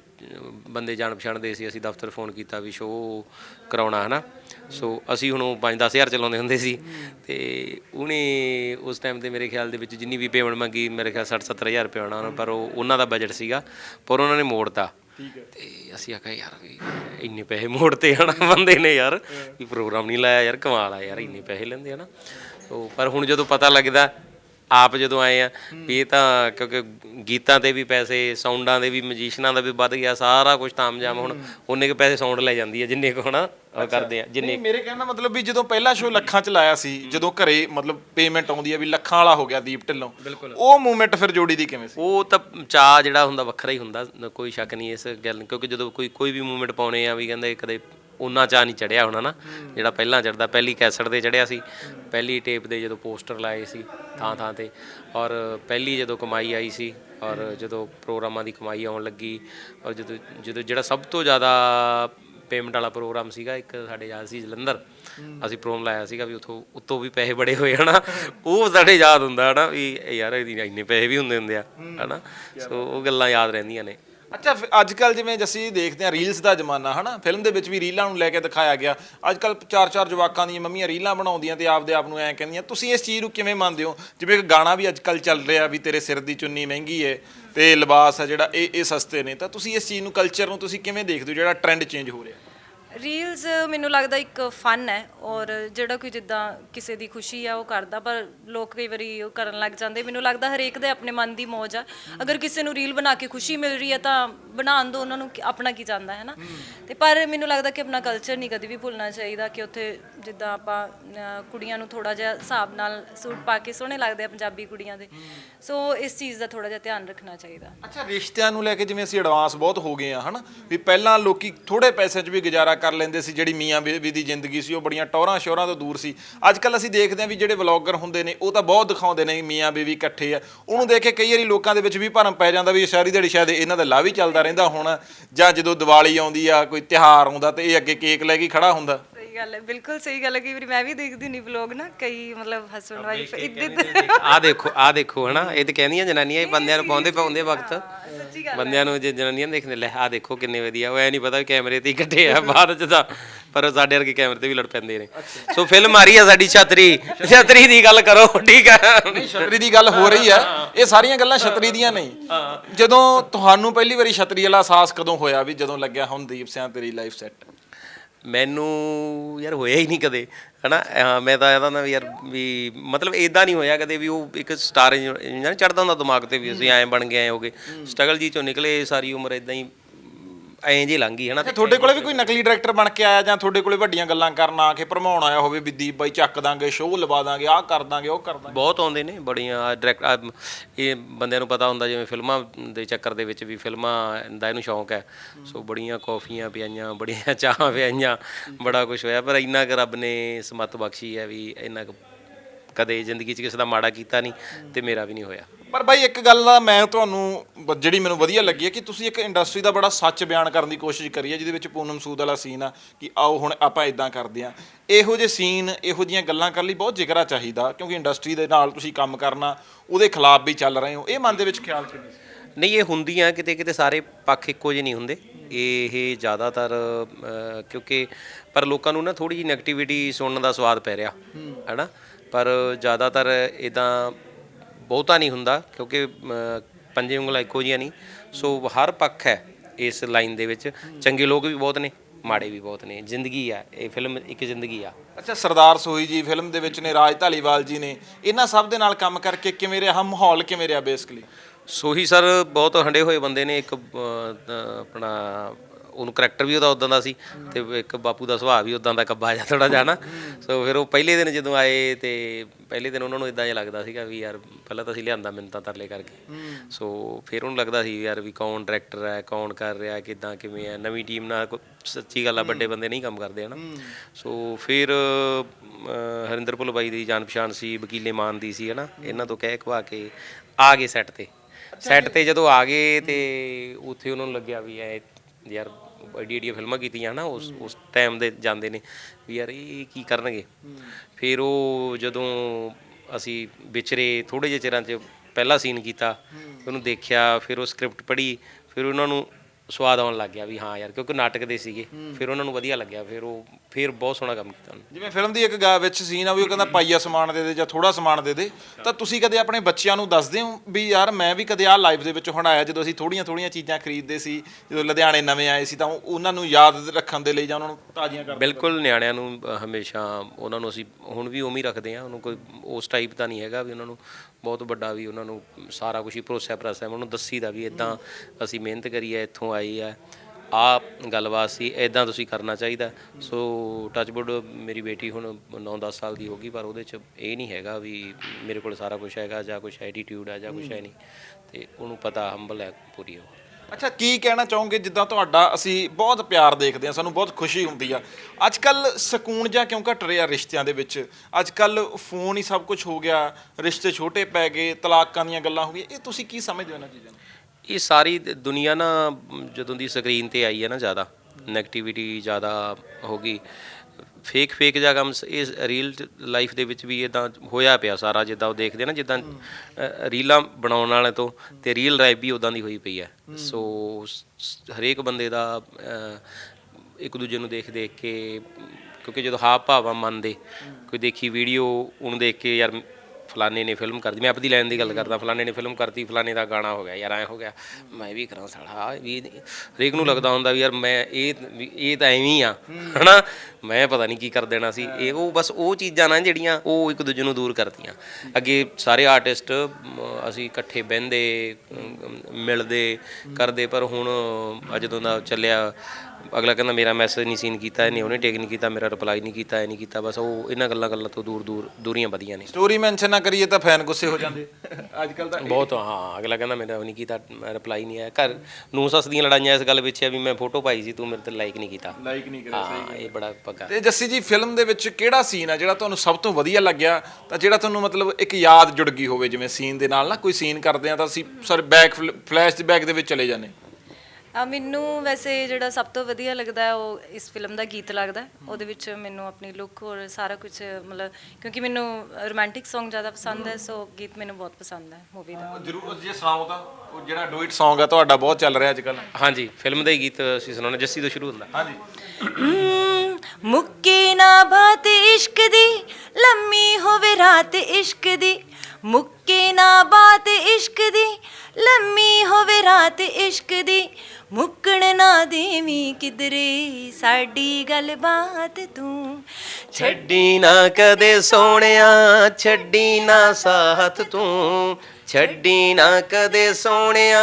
ਬੰਦੇ ਜਾਣ ਪਛਾਣ ਦੇ ਸੀ ਅਸੀਂ ਦਫ਼ਤਰ ਫੋਨ ਕੀਤਾ ਵੀ ਸ਼ੋਅ ਕਰਾਉਣਾ ਹੈ ਨਾ ਸੋ ਅਸੀਂ ਹੁਣ 5-10 ਹਜ਼ਾਰ ਚਲਾਉਂਦੇ ਹੁੰਦੇ ਸੀ। ਤੇ ਉਹਨੇ ਉਸ ਟਾਈਮ ਤੇ ਮੇਰੇ ਖਿਆਲ ਦੇ ਵਿੱਚ ਜਿੰਨੀ ਵੀ ਪੇਮੈਂਟ ਮੰਗੀ ਮੇਰੇ ਖਿਆਲ 60-70 ਹਜ਼ਾਰ ਰੁਪਏ ਆਉਣਾ ਪਰ ਉਹ ਉਹਨਾਂ ਦਾ ਬਜਟ ਸੀਗਾ ਪਰ ਉਹਨਾਂ ਨੇ ਮੋੜਤਾ। ਤੇ ਅਸੀਂ ਆਖਿਆ ਯਾਰ ਇੰਨੇ ਪੈਸੇ ਮੋੜਤੇ ਹਨਾ ਬੰਦੇ ਨੇ ਯਾਰ। ਵੀ ਪ੍ਰੋਗਰਾਮ ਨਹੀਂ ਲਾਇਆ ਯਾਰ ਕਮਾਲ ਆ ਯਾਰ ਇੰਨੇ ਪੈਸੇ ਲੈਂਦੇ ਹਨਾ ਸੋ ਪਰ ਹੁਣ ਜਦੋਂ ਪਤਾ ਲੱਗਦਾ ਆਪ ਜਦੋਂ ਆਏ ਆ ਵੀ ਇਹ ਤਾਂ ਕਿਉਂਕਿ ਗੀਤਾਂ ਤੇ ਵੀ ਪੈਸੇ ਸਾਊਂਡਾਂ ਦੇ ਵੀ ਮਜੀਸ਼ਨਾਂ ਦਾ ਵੀ ਵੱਧ ਗਿਆ ਸਾਰਾ ਕੁਝ ਤਾਮਜਾਮ ਹੁਣ ਉਹਨੇ ਕੇ ਪੈਸੇ ਸਾਊਂਡ ਲੈ ਜਾਂਦੀ ਹੈ ਜਿੰਨੇ ਕੁ ਹਨਾ ਕਰਦੇ ਆ ਜਿੰਨੇ ਨਹੀਂ ਮੇਰੇ ਕਹਿਣ ਦਾ ਮਤਲਬ ਵੀ ਜਦੋਂ ਪਹਿਲਾ ਸ਼ੋਅ ਲੱਖਾਂ 'ਚ ਲਾਇਆ ਸੀ ਜਦੋਂ ਘਰੇ ਮਤਲਬ ਪੇਮੈਂਟ ਆਉਂਦੀ ਹੈ ਵੀ ਲੱਖਾਂ ਵਾਲਾ ਹੋ ਗਿਆ ਦੀਪ ਢਿੱਲੋਂ ਉਹ ਮੂਮੈਂਟ ਫਿਰ ਜੋੜੀ ਦੀ ਕਿਵੇਂ ਸੀ? ਉਹ ਤਾਂ ਚਾਹ ਜਿਹੜਾ ਹੁੰਦਾ ਵੱਖਰਾ ਹੀ ਹੁੰਦਾ ਨ- ਕੋਈ ਸ਼ੱਕ ਨਹੀਂ ਇਸ ਗੱਲ ਨੂੰ, ਕਿਉਂਕਿ ਜਦੋਂ ਕੋਈ ਕੋਈ ਵੀ ਮੂਵਮੈਂਟ ਪਾਉਣੇ ਆ ਵੀ ਕਹਿੰਦੇ ਕਦੇ ਉਹਨਾਂ ਚਾਹ ਨਹੀਂ ਚੜਿਆ ਹੋਣਾ ਨਾ ਜਿਹੜਾ ਪਹਿਲਾਂ ਚੜਦਾ ਪਹਿਲੀ ਕੈਸਟ ਤੇ ਚੜਿਆ ਸੀ ਪਹਿਲੀ ਟੇਪ ਦੇ ਜਦੋਂ ਪੋਸਟਰ ਲਾਏ ਸੀ ਥਾਂ ਥਾਂ ਤੇ ਔਰ ਪਹਿਲੀ ਜਦੋਂ ਕਮਾਈ ਆਈ ਸੀ ਔਰ ਜਦੋਂ ਪ੍ਰੋਗਰਾਮਾਂ ਦੀ ਕਮਾਈ ਆਉਣ ਲੱਗੀ ਔਰ ਜਦੋਂ ਜਦੋਂ ਜਿਹੜਾ ਸਭ ਤੋਂ ਜ਼ਿਆਦਾ ਪੇਮੈਂਟ ਵਾਲਾ ਪ੍ਰੋਗਰਾਮ ਸੀਗਾ ਇੱਕ ਸਾਡੇ ਯਾਦ ਸੀ ਜਲੰਧਰ ਅਸੀਂ ਪ੍ਰੋਗਰਾਮ ਲਾਇਆ ਸੀਗਾ ਵੀ ਉਥੋਂ ਉੱਤੋਂ ਵੀ ਪੈਸੇ ਬੜੇ ਹੋਏ ਹਨਾ ਉਹ ਸਾਡੇ ਯਾਦ ਹੁੰਦਾ ਹਨਾ ਵੀ ਯਾਰ ਇਹਦੀ ਇੰਨੇ ਪੈਸੇ ਵੀ ਹੁੰਦੇ ਹੁੰਦੇ ਆ ਹਨਾ? ਸੋ ਉਹ ਗੱਲਾਂ ਯਾਦ ਰਹਿੰਦੀਆਂ ਨੇ। ਅੱਛਾ, ਫਿਰ ਅੱਜ ਕੱਲ ਜਿਵੇਂ ਅਸੀਂ ਦੇਖਦੇ ਹਾਂ ਰੀਲਸ ਦਾ ਜ਼ਮਾਨਾ, ਹਨਾ? ਫਿਲਮ ਦੇ ਵਿੱਚ ਵੀ ਰੀਲਾਂ ਨੂੰ ਲੈ ਕੇ ਦਿਖਾਇਆ ਗਿਆ। ਅੱਜ ਕੱਲ ਚਾਰ ਚਾਰ ਜਵਾਕਾਂ ਦੀਆਂ ਮੰਮੀਆਂ ਰੀਲਾਂ ਬਣਾਉਂਦੀਆਂ ਤੇ ਆਪਦੇ ਆਪ ਨੂੰ ਐਂ ਕਹਿੰਦੀਆਂ, ਤੁਸੀਂ ਇਸ ਚੀਜ਼ ਨੂੰ ਕਿਵੇਂ ਮੰਨਦੇ ਹੋ? ਜਿਵੇਂ ਇੱਕ ਗਾਣਾ ਵੀ ਅੱਜ ਕੱਲ ਚੱਲ ਰਿਹਾ ਵੀ ਤੇਰੇ ਸਿਰ ਦੀ ਚੁੰਨੀ ਮਹਿੰਗੀ ਹੈ ਤੇ ਲਿਬਾਸ ਹੈ ਜਿਹੜਾ, ਇਹ ਇਹ ਸਸਤੇ ਨੇ। ਤਾਂ ਤੁਸੀਂ ਇਸ ਚੀਜ਼ ਨੂੰ ਕਲਚਰ ਨੂੰ ਤੁਸੀਂ ਕਿਵੇਂ ਦੇਖਦੇ ਹੋ ਜਿਹੜਾ ਟ੍ਰੈਂਡ ਚੇਂਜ ਹੋ ਰਿਹਾ? ਰੀਲਸ ਮੈਨੂੰ ਲੱਗਦਾ ਇੱਕ ਫਨ ਹੈ ਔਰ ਜਿਹੜਾ ਕੋਈ ਜਿੱਦਾਂ ਕਿਸੇ ਦੀ ਖੁਸ਼ੀ ਆ ਉਹ ਕਰਦਾ, ਪਰ ਲੋਕ ਕਈ ਵਾਰੀ ਉਹ ਕਰਨ ਲੱਗ ਜਾਂਦੇ। ਮੈਨੂੰ ਲੱਗਦਾ ਹਰੇਕ ਦੇ ਆਪਣੇ ਮਨ ਦੀ ਮੌਜ ਆ। ਅਗਰ ਕਿਸੇ ਨੂੰ ਰੀਲ ਬਣਾ ਕੇ ਖੁਸ਼ੀ ਮਿਲ ਰਹੀ ਹੈ ਤਾਂ ਬਣਾਉਣ ਦੋ ਉਹਨਾਂ ਨੂੰ ਕੀ- ਆਪਣਾ ਕੀ ਚਾਹੁੰਦਾ ਹੈ ਨਾ? ਤੇ ਪਰ ਮੈਨੂੰ ਲੱਗਦਾ ਕਿ ਆਪਣਾ ਕਲਚਰ ਨਹੀਂ ਕਦੇ ਵੀ ਭੁੱਲਣਾ ਚਾਹੀਦਾ ਕਿ ਉੱਥੇ ਜਿੱਦਾਂ ਆਪਾਂ ਅਹ, ਕੁੜੀਆਂ ਨੂੰ ਥੋੜਾ ਜਿਹਾ ਹਿਸਾਬ ਨਾਲ ਸੂਟ ਪਾ ਕੇ ਸੋਹਣੇ ਲੱਗਦੇ ਆ ਪੰਜਾਬੀ ਕੁੜੀਆਂ ਦੇ। ਸੋ ਇਸ ਚੀਜ਼ ਦਾ ਥੋੜਾ ਜਿਹਾ ਧਿਆਨ ਰੱਖਣਾ ਚਾਹੀਦਾ। ਅੱਛਾ ਰਿਸ਼ਤਿਆਂ ਨੂੰ ਲੈ ਕੇ ਜਿਵੇਂ ਅਸੀਂ ਐਡਵਾਂਸ ਬਹੁਤ ਹੋ ਗਏ ਆ ਹਨਾ? ਵੀ ਪਹਿਲਾਂ ਲੋਕੀ ਥੋੜੇ ਪੈਸੇ 'ਚ ਵੀ ਗੁਜ਼ਾਰਾ ਕਰ ਲੈਂਦੇ ਸੀ ਜਿਹੜੀ ਮੀਆਂ ਬੀਵੀ ਦੀ ਜ਼ਿੰਦਗੀ ਸੀ ਉਹ ਬੜੀਆਂ ਟੌਰਾਂ ਸ਼ੋਰਾਂ ਤੋਂ ਦੂਰ ਸੀ। ਅੱਜ ਕੱਲ ਅਸੀਂ ਦੇਖਦੇ ਹਾਂ ਵੀ ਜਿਹੜੇ ਵਲੌਗਰ ਹੁੰਦੇ ਨੇ ਉਹ ਤਾਂ ਬਹੁਤ ਦਿਖਾਉਂਦੇ ਨੇ ਮੀਆਂ ਬੀਵੀ ਇਕੱਠੇ ਆ। ਉਹਨੂੰ ਦੇਖ ਕੇ ਕਈ ਵਾਰੀ ਲੋਕਾਂ ਦੇ ਵਿੱਚ ਵੀ ਭਰਮ ਪੈ ਜਾਂਦਾ ਵੀ ਇਹ ਸਾਰੀ ਦਿਹਾੜੀ ਸ਼ਾਇਦ ਇਹਨਾਂ ਦਾ ਲਾ ਵੀ ਚੱਲਦਾ ਰਹਿੰਦਾ ਹੋਣਾ ਜਾਂ ਜਦੋਂ ਦੀਵਾਲੀ ਆਉਂਦੀ ਆ, ਕੋਈ ਤਿਹਾਰ ਆਉਂਦਾ ਤੇ ਇਹ ਅੱਗੇ ਕੇਕ ਲੈ ਕੇ ਖੜਾ ਹੁੰਦਾ? ਗੱਲ ਹੈ ਬਿਲਕੁਲ ਸਹੀ ਗੱਲ ਹੈ ਵਾਰੀ ਮੈਂ ਵੀ ਦੇਖਦੀ ਨਹੀਂ ਵਲੌਗ ਨਾ ਕਈ ਮਤਲਬ ਹਸਬੰਡ ਵਾਈਫ ਇੱਦਾਂ ਆ ਦੇਖੋ ਆ ਦੇਖੋ ਹਨਾ? ਇਹ ਤੇ ਕਹਿੰਦੀਆਂ ਜਨਾਨੀਆਂ ਇਹ ਬੰਦਿਆਂ ਨੂੰ ਪਾਉਂਦੇ ਪਾਉਂਦੇ ਵਕਤ। ਸੱਚੀ ਬੰਦਿਆਂ ਨੂੰ ਜੇ ਜਨਾਨੀਆਂ ਦੇਖਦੇ ਲੈ ਆ ਦੇਖੋ ਕਿੰਨੇ ਵਧੀਆ ਉਹ ਐ ਨਹੀਂ ਪਤਾ ਵੀ ਕੈਮਰੇ ਤੇ ਹੀ ਕੱਢੇ ਆ ਬਾਅਦ ਚ ਤਾਂ ਪਰ ਸਾਡੇ ਵਰਗੇ ਕੈਮਰੇ ਤੇ ਵੀ ਲੜ ਪੈਂਦੇ ਨੇ। ਸੋ ਫਿਲਮ ਆ ਰਹੀ ਆ ਸਾਡੀ ਛਤਰੀ। ਛਤਰੀ ਦੀ ਗੱਲ ਕਰੋ ਠੀਕ ਆ? ਛਤਰੀ ਦੀ ਗੱਲ ਹੋ ਰਹੀ ਹੈ ਇਹ ਸਾਰੀਆਂ ਗੱਲਾਂ ਛਤਰੀ ਦੀਆਂ ਨਹੀਂ ਜਦੋਂ ਤੁਹਾਨੂੰ ਪਹਿਲੀ ਵਾਰੀ ਛਤਰੀ ਵਾਲਾ ਅਹਿਸਾਸ ਕਦੋਂ ਹੋਇਆ ਵੀ ਜਦੋਂ ਲੱਗਿਆ ਹੁਣ ਦੀਪ ਸਿਆਂ ਤੇਰੀ ਲਾਈਫ ਸੈੱਟ ਮੈਨੂੰ ਯਾਰ ਹੋਇਆ ਹੀ ਨਹੀਂ ਕਦੇ ਹਨਾ? ਮੈਂ ਤਾਂ ਇਹਦਾ ਨਾ ਵੀ ਯਾਰ ਵੀ ਮਤਲਬ ਇਦਾਂ ਨਹੀਂ ਹੋਇਆ ਕਦੇ ਵੀ ਉਹ ਇੱਕ ਸਟਾਰ ਇੰਜਨ ਚੜਦਾ ਹੁੰਦਾ ਦਿਮਾਗ ਤੇ ਵੀ ਅਸੀਂ ਐਂ ਬਣ ਗਏ ਐਂ ਹੋ ਗਏ। ਸਟਰਗਲ ਜੀ ਚੋਂ ਨਿਕਲੇ ਸਾਰੀ ਉਮਰ ਇਦਾਂ ਹੀ ਐਂ ਜੇ ਲੰਘ ਗਈ ਹਨਾ ਤੇ ਤੁਹਾਡੇ ਕੋਲੇ ਵੀ ਕੋਈ ਨਕਲੀ ਡਾਇਰੈਕਟਰ ਬਣ ਕੇ ਆਇਆ ਜਾਂ ਤੁਹਾਡੇ ਕੋਲੇ ਵੱਡੀਆਂ ਗੱਲਾਂ ਕਰਨ ਆ ਕੇ ਭਰਮਾਉਣ ਆਇਆ ਹੋਵੇ ਵੀ ਦੀਪ ਬਾਈ ਚੱਕ ਦਾਂਗੇ ਸ਼ੋਅ ਲਵਾ ਦਾਂਗੇ ਆਹ ਕਰ ਦਾਂਗੇ ਉਹ ਕਰ ਦਾਂਗੇ? ਬਹੁਤ ਆਉਂਦੇ ਨੇ ਬੜੀਆਂ ਡਾਇਰੈਕਟ ਇਹ ਬੰਦਿਆਂ ਨੂੰ ਪਤਾ ਹੁੰਦਾ ਜਿਵੇਂ ਫਿਲਮਾਂ ਦੇ ਚੱਕਰ ਦੇ ਵਿੱਚ ਵੀ ਫਿਲਮਾਂ ਦਾ ਇਹਨੂੰ ਸ਼ੌਂਕ ਹੈ। ਸੋ ਬੜੀਆਂ ਕੌਫੀਆਂ ਪਿਆਈਆਂ ਬੜੀਆਂ ਚਾਹਾਂ ਪਿਆਈਆਂ ਬੜਾ ਕੁਝ ਹੋਇਆ। ਪਰ ਇੰਨਾ ਕੁ ਰੱਬ ਨੇ ਸਮਤ ਬਖਸ਼ੀ ਹੈ ਵੀ ਇੰਨਾ ਕਦੇ ਜ਼ਿੰਦਗੀ 'ਚ ਕਿਸੇ ਦਾ ਮਾੜਾ ਕੀਤਾ ਨਹੀਂ ਤੇ ਮੇਰਾ ਵੀ ਨਹੀਂ ਹੋਇਆ। ਪਰ ਬਾਈ ਇੱਕ ਗੱਲ ਦਾ ਮੈਂ ਤੁਹਾਨੂੰ ਬ- ਜਿਹੜੀ ਮੈਨੂੰ ਵਧੀਆ ਲੱਗੀ ਹੈ ਕਿ ਤੁਸੀਂ ਇੱਕ ਇੰਡਸਟਰੀ ਦਾ ਬੜਾ ਸੱਚ ਬਿਆਨ ਕਰਨ ਦੀ ਕੋਸ਼ਿਸ਼ ਕਰੀ ਹੈ ਜਿਹਦੇ ਵਿੱਚ ਪੂਨਮ ਸੂਦ ਵਾਲਾ ਸੀਨ ਆ ਕਿ ਆਓ ਹੁਣ ਆਪਾਂ ਇਦਾਂ ਕਰਦੇ ਆ ਇਹੋ ਜਿਹੇ ਸੀਨ ਇਹੋ ਜਿਹੀਆਂ ਗੱਲਾਂ ਕਰਨ ਲਈ ਬਹੁਤ ਜਿਗਰਾ ਚਾਹੀਦਾ ਕਿਉਂਕਿ ਇੰਡਸਟਰੀ ਦੇ ਨਾਲ ਤੁਸੀਂ ਕੰਮ ਕਰਨਾ ਉਹਦੇ ਖਿਲਾਫ ਵੀ ਚੱਲ ਰਹੇ ਹੋ। ਇਹ ਮਨ ਦੇ ਵਿੱਚ ਖਿਆਲ ਕਿਵੇਂ ਸੀ? ਨਹੀਂ ਇਹ ਹੁੰਦੀਆਂ ਕਿਤੇ ਕਿਤੇ ਸਾਰੇ ਪੱਖ ਇੱਕੋ ਜਿਹੇ ਨਹੀਂ ਹੁੰਦੇ। ਇਹ ਜ਼ਿਆਦਾਤਰ ਕਿਉਂਕਿ ਪਰ ਲੋਕਾਂ ਨੂੰ ਨਾ ਥੋੜੀ ਜਿਹੀ ਨੈਗੇਟਿਵਿਟੀ ਸੁਣਨ ਦਾ ਸਵਾਦ ਪੈ ਰਿਹਾ ਹੈਨਾ? ਪਰ ਜ਼ਿਆਦਾਤਰ ਇਦਾਂ ਬਹੁਤਾ ਨਹੀਂ ਹੁੰਦਾ ਕਿਉਂਕਿ ਪੰਜੇ ਉਂਗਲਾਂ ਇੱਕੋ ਜਿਹੀਆਂ ਨਹੀਂ। ਸੋ ਹਰ ਪੱਖ ਹੈ ਇਸ ਲਾਈਨ ਦੇ ਵਿੱਚ। ਚੰਗੇ ਲੋਕ ਵੀ ਬਹੁਤ ਨੇ ਮਾੜੇ ਵੀ ਬਹੁਤ ਨੇ। ਜ਼ਿੰਦਗੀ ਆ ਇਹ ਫਿਲਮ ਇੱਕ ਜ਼ਿੰਦਗੀ ਆ। ਅੱਛਾ ਸਰਦਾਰ ਸੋਹੀ ਜੀ ਫਿਲਮ ਦੇ ਵਿੱਚ ਨੇ ਰਾਜ ਧਾਲੀਵਾਲ ਜੀ ਨੇ। ਇਹਨਾਂ ਸਭ ਦੇ ਨਾਲ ਕੰਮ ਕਰਕੇ ਕਿਵੇਂ ਰਿਹਾ? ਮਾਹੌਲ ਕਿਵੇਂ ਰਿਹਾ ਬੇਸਿਕਲੀ? ਸੋਹੀ ਸਰ ਬਹੁਤ ਹੰਡੇ ਹੋਏ ਬੰਦੇ ਨੇ। ਇੱਕ ਆਪਣਾ ਉਹਨੂੰ ਕਰੈਕਟਰ ਵੀ ਉਹਦਾ ਉਦਾਂ ਦਾ ਸੀ ਤੇ ਇੱਕ ਬਾਪੂ ਦਾ ਸੁਭਾਅ ਵੀ ਉਦਾਂ ਦਾ ਕੱਬਾ ਜਿਹਾ ਥੋੜਾ ਜਿਹਾ ਨਾ। ਸੋ ਫਿਰ ਉਹ ਪਹਿਲੇ ਦਿਨ ਜਦੋਂ ਆਏ ਤੇ ਪਹਿਲੇ ਦਿਨ ਉਹਨਾਂ ਨੂੰ ਇਦਾਂ ਜਿਹਾ ਲੱਗਦਾ ਸੀਗਾ ਵੀ ਯਾਰ ਪਹਿਲਾਂ ਤਾਂ ਅਸੀਂ ਲਿਆਂਦਾ ਮੈਨੂੰ ਤਾਂ ਤਰਲੇ ਕਰਕੇ। ਸੋ ਫਿਰ ਉਹਨੂੰ ਲੱਗਦਾ ਸੀ ਯਾਰ ਵੀ ਕੌਣ ਡਾਇਰੈਕਟਰ ਹੈ ਕੌਣ ਕਰ ਰਿਹਾ ਕਿਦਾਂ ਕਿਵੇਂ ਹੈ ਨਵੀਂ ਟੀਮ ਨਾਲ ਸੱਚੀ ਗੱਲ ਆ ਵੱਡੇ ਬੰਦੇ ਨਹੀਂ ਕੰਮ ਕਰਦੇ ਹਨਾ। ਸੋ ਫਿਰ ਹਰਿੰਦਰ ਭੁੱਲ ਬਾਈ ਦੀ ਜਾਣ ਪਛਾਣ ਸੀ ਵਕੀਲੇ ਮਾਨ ਦੀ ਸੀ ਹਨਾ। ਇਹਨਾਂ ਤੋਂ ਕਹਿ ਖਵਾ ਕੇ ਆ ਗਏ ਸੈੱਟ ਤੇ। ਸੈੱਟ ਤੇ ਜਦੋਂ ਆ ਗਏ ਤੇ ਉੱਥੇ ਉਹਨਾਂ ਨੂੰ ਲੱਗਿਆ ਵੀ ਐ ਯਾਰ ਐਡੀ ਐਡੀਆਂ ਫਿਲਮਾਂ ਕੀਤੀਆਂ ਨਾ ਉਸ ਉਸ ਟਾਈਮ ਦੇ ਜਾਂਦੇ ਨੇ, ਵੀ ਯਾਰ ਇਹ ਕੀ ਕਰਨਗੇ? ਫਿਰ ਉਹ ਜਦੋਂ ਅਸੀਂ ਵਿਚਰੇ ਥੋੜੇ ਜਿਹੇ ਚਿਰਾਂ 'ਚ ਪਹਿਲਾ ਸੀਨ ਕੀਤਾ, ਉਹਨੂੰ ਦੇਖਿਆ, ਫਿਰ ਉਹ ਸਕ੍ਰਿਪਟ ਪੜ੍ਹੀ, ਫਿਰ ਉਹਨਾਂ ਨੂੰ ਸਵਾਦ ਆਉਣ ਲੱਗ ਗਿਆ ਵੀ ਹਾਂ ਯਾਰ ਕਿਉਂਕਿ ਨਾਟਕ ਦੇ ਸੀਗੇ ਫਿਰ ਉਹਨਾਂ ਨੂੰ ਵਧੀਆ ਲੱਗਿਆ ਫਿਰ ਉਹ ਫਿਰ ਬਹੁਤ ਸੋਹਣਾ ਕੰਮ ਕੀਤਾ ਉਹਨੇ। ਜਿਵੇਂ ਫਿਲਮ ਦੀ ਇੱਕ ਗਾ ਵਿੱਚ ਸੀਨ ਆ ਵੀ ਉਹ ਕਹਿੰਦਾ ਪਾਈਆ ਸਮਾਨ ਦੇ ਦੇ ਜਾਂ ਥੋੜਾ ਸਮਾਨ ਦੇ ਦੇ ਤਾਂ ਤੁਸੀਂ ਕਦੇ ਆਪਣੇ ਬੱਚਿਆਂ ਨੂੰ ਦੱਸਦੇ ਹੋ ਵੀ ਯਾਰ ਮੈਂ ਵੀ ਕਦੇ ਆਹ ਲਾਈਫ ਦੇ ਵਿੱਚ ਹੁਣ ਆਇਆ ਜਦੋਂ ਅਸੀਂ ਥੋੜੀਆਂ ਥੋੜੀਆਂ ਚੀਜ਼ਾਂ ਖਰੀਦਦੇ ਸੀ ਜਦੋਂ ਲੁਧਿਆਣੇ ਨਵੇਂ ਆਏ ਸੀ ਤਾਂ ਉਹ- ਉਹਨਾਂ ਨੂੰ ਯਾਦ ਰੱਖਣ ਦੇ ਲਈ ਜਾਂ ਉਹਨਾਂ ਨੂੰ ਤਾਜ਼ੀਆਂ ਕਰਨ ਬਿਲਕੁਲ ਨਿਆਣਿਆਂ ਨੂੰ ਅ, ਹਮੇਸ਼ਾ ਉਹਨਾਂ ਨੂੰ ਅਸੀਂ ਹੁਣ ਵੀ ਉਵੇਂ ਹੀ ਰੱਖਦੇ ਆ ਉਹਨੂੰ ਕੋਈ ਉਸ ਟਾਈਪ ਦਾ ਨਹੀਂ ਹੈਗਾ ਵੀ ਉਹਨਾਂ ਨੂੰ ਬਹੁਤ ਵੱਡਾ ਵੀ ਉਹਨਾਂ ਨੂੰ ਸਾਰਾ ਕੁਝ ਹੀ ਭਰੋਸਾ ਭਰਸਾ ਹੈ। ਦੱਸੀ ਦਾ ਵੀ ਇਦਾਂ ਅਸੀਂ ਮਿਹਨਤ ਕਰੀ ਹੈ, ਇੱਥੋਂ ਆਈ ਹੈ। ਆ ਗੱਲਬਾਤ ਸੀ ਇਦਾਂ ਤੁਸੀਂ ਕਰਨਾ ਚਾਹੀਦਾ। ਸੋ ਟੱਚਵੁੱਡ ਮੇਰੀ ਬੇਟੀ ਹੁਣ 9-10 ਸਾਲ ਦੀ ਹੋ ਗਈ ਪਰ ਉਹਦੇ ਚ ਇਹ ਨਹੀਂ ਹੈਗਾ ਵੀ ਮੇਰੇ ਕੋਲ ਸਾਰਾ ਕੁਝ ਹੈਗਾ ਜਾਂ ਕੁਝ ਐਟੀਟਿਊਡ ਹੈ ਜਾਂ ਕੁਝ ਹੈ ਨਹੀਂ। ਤੇ ਉਹਨੂੰ ਪਤਾ ਹੰਬਲ ਹੈ ਪੂਰੀ ਉਹ ਅੱਛਾ ਕੀ ਕਹਿਣਾ ਚਾਹੋਗੇ ਜਿੱਦਾਂ ਤੁਹਾਡਾ ਅਸੀਂ ਬਹੁਤ ਪਿਆਰ ਦੇਖਦੇ ਹਾਂ ਸਾਨੂੰ ਬਹੁਤ ਖੁਸ਼ੀ ਹੁੰਦੀ ਆ। ਅੱਜ ਕੱਲ ਸਕੂਨ ਜਾਂ ਕਿਉਂ ਘਟ ਰਿਹਾ ਰਿਸ਼ਤਿਆਂ ਦੇ ਵਿੱਚ? ਅੱਜ ਕੱਲ ਫੋਨ ਹੀ ਸਭ ਕੁਝ ਹੋ ਗਿਆ ਰਿਸ਼ਤੇ ਛੋਟੇ ਪੈ ਗਏ ਤਲਾਕਾਂ ਦੀਆਂ ਗੱਲਾਂ ਹੋ ਗਈਆਂ ਇਹ ਤੁਸੀਂ ਕੀ ਸਮਝਦੇ ਹੋ ਇਹਨਾਂ ਚੀਜ਼ਾਂ ਨੂੰ? ਇਹ ਸਾਰੀ ਦ- ਦੁਨੀਆ ਨਾ ਮ, ਜਦੋਂ ਦੀ ਸਕਰੀਨ ਤੇ ਆਈ ਹੈ ਨਾ ਜ਼ਿਆਦਾ ਨੈਗੇਟਿਵਿਟੀ ਜ਼ਿਆਦਾ ਹੋ ਗਈ ਫੇਕ ਫੇਕ ਜਿਹਾ ਕੰਮ ਸ- ਇਹ ਰੀਅਲ ਲਾਈਫ ਦੇ ਵਿੱਚ ਵੀ ਇਦਾਂ ਹੋਇਆ ਪਿਆ ਸਾਰਾ ਜਿੱਦਾਂ ਉਹ ਦੇਖਦੇ ਨਾ ਜਿੱਦਾਂ ਰੀਲਾਂ ਬਣਾਉਣ ਵਾਲੇ ਤੋਂ ਤੇ ਰੀਅਲ ਲਾਈਫ ਵੀ ਉਦਾਂ ਦੀ ਹੋਈ ਪਈ ਹੈ। ਸੋ ਹਰੇਕ ਬੰਦੇ ਦਾ ਇੱਕ ਦੂਜੇ ਨੂੰ ਦੇਖ ਦੇਖ ਕੇ ਕਿਉਂਕਿ ਜਦੋਂ ਹਾਵ ਭਾਵਾਂ ਮਨ ਦੇ ਕੋਈ ਦੇਖੀ ਵੀਡੀਓ ਉਹਨੂੰ ਦੇਖ ਕੇ ਯਾਰ ਫਲਾਣੇ ਨੇ ਫਿਲਮ ਕਰਦੀ ਮੈਂ ਆਪਦੀ ਲਾਈਨ ਦੀ ਗੱਲ ਕਰਦਾ, ਫਲਾਣੇ ਨੇ ਫਿਲਮ ਕਰਤੀ, ਫਲਾਣੇ ਦਾ ਗਾਣਾ ਹੋ ਗਿਆ, ਯਾਰ ਐ ਹੋ ਗਿਆ, ਮੈਂ ਵੀ ਕਰਾਂ ਸਾਲਾ ਵੀ ਹਰੇਕ ਨੂੰ ਲੱਗਦਾ ਹੁੰਦਾ ਵੀ ਯਾਰ ਮੈਂ ਇਹ, ਵੀ ਇਹ ਤਾਂ ਐਵੇਂ ਹੀ ਆ, ਹਨਾ? ਮੈਂ ਪਤਾ ਨਹੀਂ ਕੀ ਕਰ ਦੇਣਾ ਸੀ, ਇਹ ਉਹ ਬਸ ਉਹ ਚੀਜ਼ਾਂ ਨਾ ਜਿਹੜੀਆਂ ਉਹ ਇੱਕ ਦੂਜੇ ਨੂੰ ਦੂਰ ਕਰਦੀਆਂ ਅੱਗੇ ਸਾਰੇ ਆਰਟਿਸਟ ਅਸੀਂ ਇਕੱਠੇ ਬਹਿੰਦੇ ਮਿਲਦੇ, ਕਰਦੇ, ਪਰ ਹੁਣ ਜਦੋਂ ਦਾ ਚੱਲਿਆ ਅਗਲਾ ਕਹਿੰਦਾ ਮੇਰਾ ਮੈਸੇਜ ਨਹੀਂ ਸੀਨ ਕੀਤਾ ਇਹਨੇ ਉਹਨੇ ਟੇਕ ਨਹੀਂ ਕੀਤਾ ਮੇਰਾ ਰਿਪਲਾਈ ਨਹੀਂ ਕੀਤਾ ਇਹ ਨਹੀਂ ਕੀਤਾ ਬਸ ਉਹ ਇਹਨਾਂ ਗੱਲਾਂ ਗੱਲਾਂ ਤੋਂ ਦੂਰ ਦੂਰ ਦੂਰੀਆਂ ਵਧੀਆਂ ਨੇ। ਸਟੋਰੀ ਮੈਂਸ਼ਨ ਨਾ ਕਰੀਏ ਤਾਂ ਫੈਨ ਗੁੱਸੇ ਹੋ ਜਾਂਦੇ। ਅੱਜ ਕੱਲ ਤਾਂ ਬਹੁਤ ਹਾਂ ਅਗਲਾ ਕਹਿੰਦਾ ਮੇਰਾ ਉਹ ਨਹੀਂ ਕੀਤਾ ਰਿਪਲਾਈ ਨਹੀਂ ਆਇਆ। ਘਰ ਨੂੰ ਸੱਸ ਦੀਆਂ ਲੜਾਈਆਂ ਇਸ ਗੱਲ ਵਿੱਚ ਆ ਵੀ ਮੈਂ ਫੋਟੋ ਪਾਈ ਸੀ ਤੂੰ ਮੇਰੇ ਤੇ ਲਾਈਕ ਨਹੀਂ ਕੀਤਾ। ਲਾਈਕ ਨਹੀਂ ਕਰਿਆ ਹਾਂ ਇਹ ਬੜਾ ਪੱਗਾ ਤੇ ਜੱਸੀ ਜੀ ਫਿਲਮ ਦੇ ਵਿੱਚ ਕਿਹੜਾ ਸੀਨ ਆ ਜਿਹੜਾ ਤੁਹਾਨੂੰ ਸਭ ਤੋਂ ਵਧੀਆ ਲੱਗਿਆ? ਤਾਂ ਜਿਹੜਾ ਤੁਹਾਨੂੰ ਮਤਲਬ ਇੱਕ ਯਾਦ ਜੁੜ ਗਈ ਹੋਵੇ ਜਿਵੇਂ ਸੀਨ ਦੇ ਨਾਲ ਨਾ ਕੋਈ ਸੀਨ ਕਰਦੇ ਆ ਤਾਂ ਅਸੀਂ ਸਰ ਬੈਕ ਫਲੈਸ਼ ਦੇ ਬੈਕ ਦੇ ਵਿੱਚ ਚਲੇ ਜਾਂਦੇ। ਆ ਮੈਨੂੰ ਵੈਸੇ ਜਿਹੜਾ ਸਭ ਤੋਂ ਵਧੀਆ ਲੱਗਦਾ ਹੈ ਉਹ ਇਸ ਫਿਲਮ ਦਾ ਗੀਤ ਲੱਗਦਾ ਹੈ। ਉਹਦੇ ਵਿੱਚ ਮੈਨੂੰ ਆਪਣੀ ਲੁੱਕ ਔਰ ਸਾਰਾ ਕੁਝ ਮਤਲਬ ਕਿਉਂਕਿ ਮੈਨੂੰ ਰੋਮਾਂਟਿਕ Song ਜ਼ਿਆਦਾ ਪਸੰਦ ਹੈ ਸੋ ਗੀਤ ਮੈਨੂੰ ਬਹੁਤ ਪਸੰਦ ਹੈ ਮੂਵੀ ਦਾ। ਜਰੂਰ ਜੇ ਸੁਣਾਓ ਤਾਂ ਉਹ ਜਿਹੜਾ ਡੁਇਟ Song ਆ ਤੁਹਾਡਾ ਬਹੁਤ ਚੱਲ ਰਿਹਾ ਅੱਜ ਕੱਲ ਹਾਂਜੀ ਫਿਲਮ ਦਾ ਹੀ ਗੀਤ ਅਸੀਂ ਸੁਣਾਉਣਾ ਜੱਸੀ ਤੋਂ ਸ਼ੁਰੂ ਹੁੰਦਾ। ਹਾਂਜੀ। ਹਮ, ਮੁੱਕੇ ਨਾ ਬਾਤ ਇਸ਼ਕ ਦੀ ਲੰਮੀ ਹੋਵੇ ਰਾਤ ਇਸ਼ਕ ਦੀ। ਮੁੱਕੇ ਨਾ ਬਾਤ ਇਸ਼ਕ ਦੀ ਲੰਮੀ ਹੋਵੇ ਰਾਤ ਇਸ਼ਕ ਦੀ। ਮੁੱਕਣ ਨਾ ਦੇਵੀਂ ਕਿਧਰੇ, ਸਾਡੀ ਗੱਲਬਾਤ ਤੂੰ। ਛੱਡੀ ਨਾ ਕਦੇ ਸੋਹਣਿਆ, ਛੱਡੀ ਨਾ ਸਾਥ ਤੂੰ। ਛੱਡੀ ਨਾ ਕਦੇ ਸੋਹਣਿਆ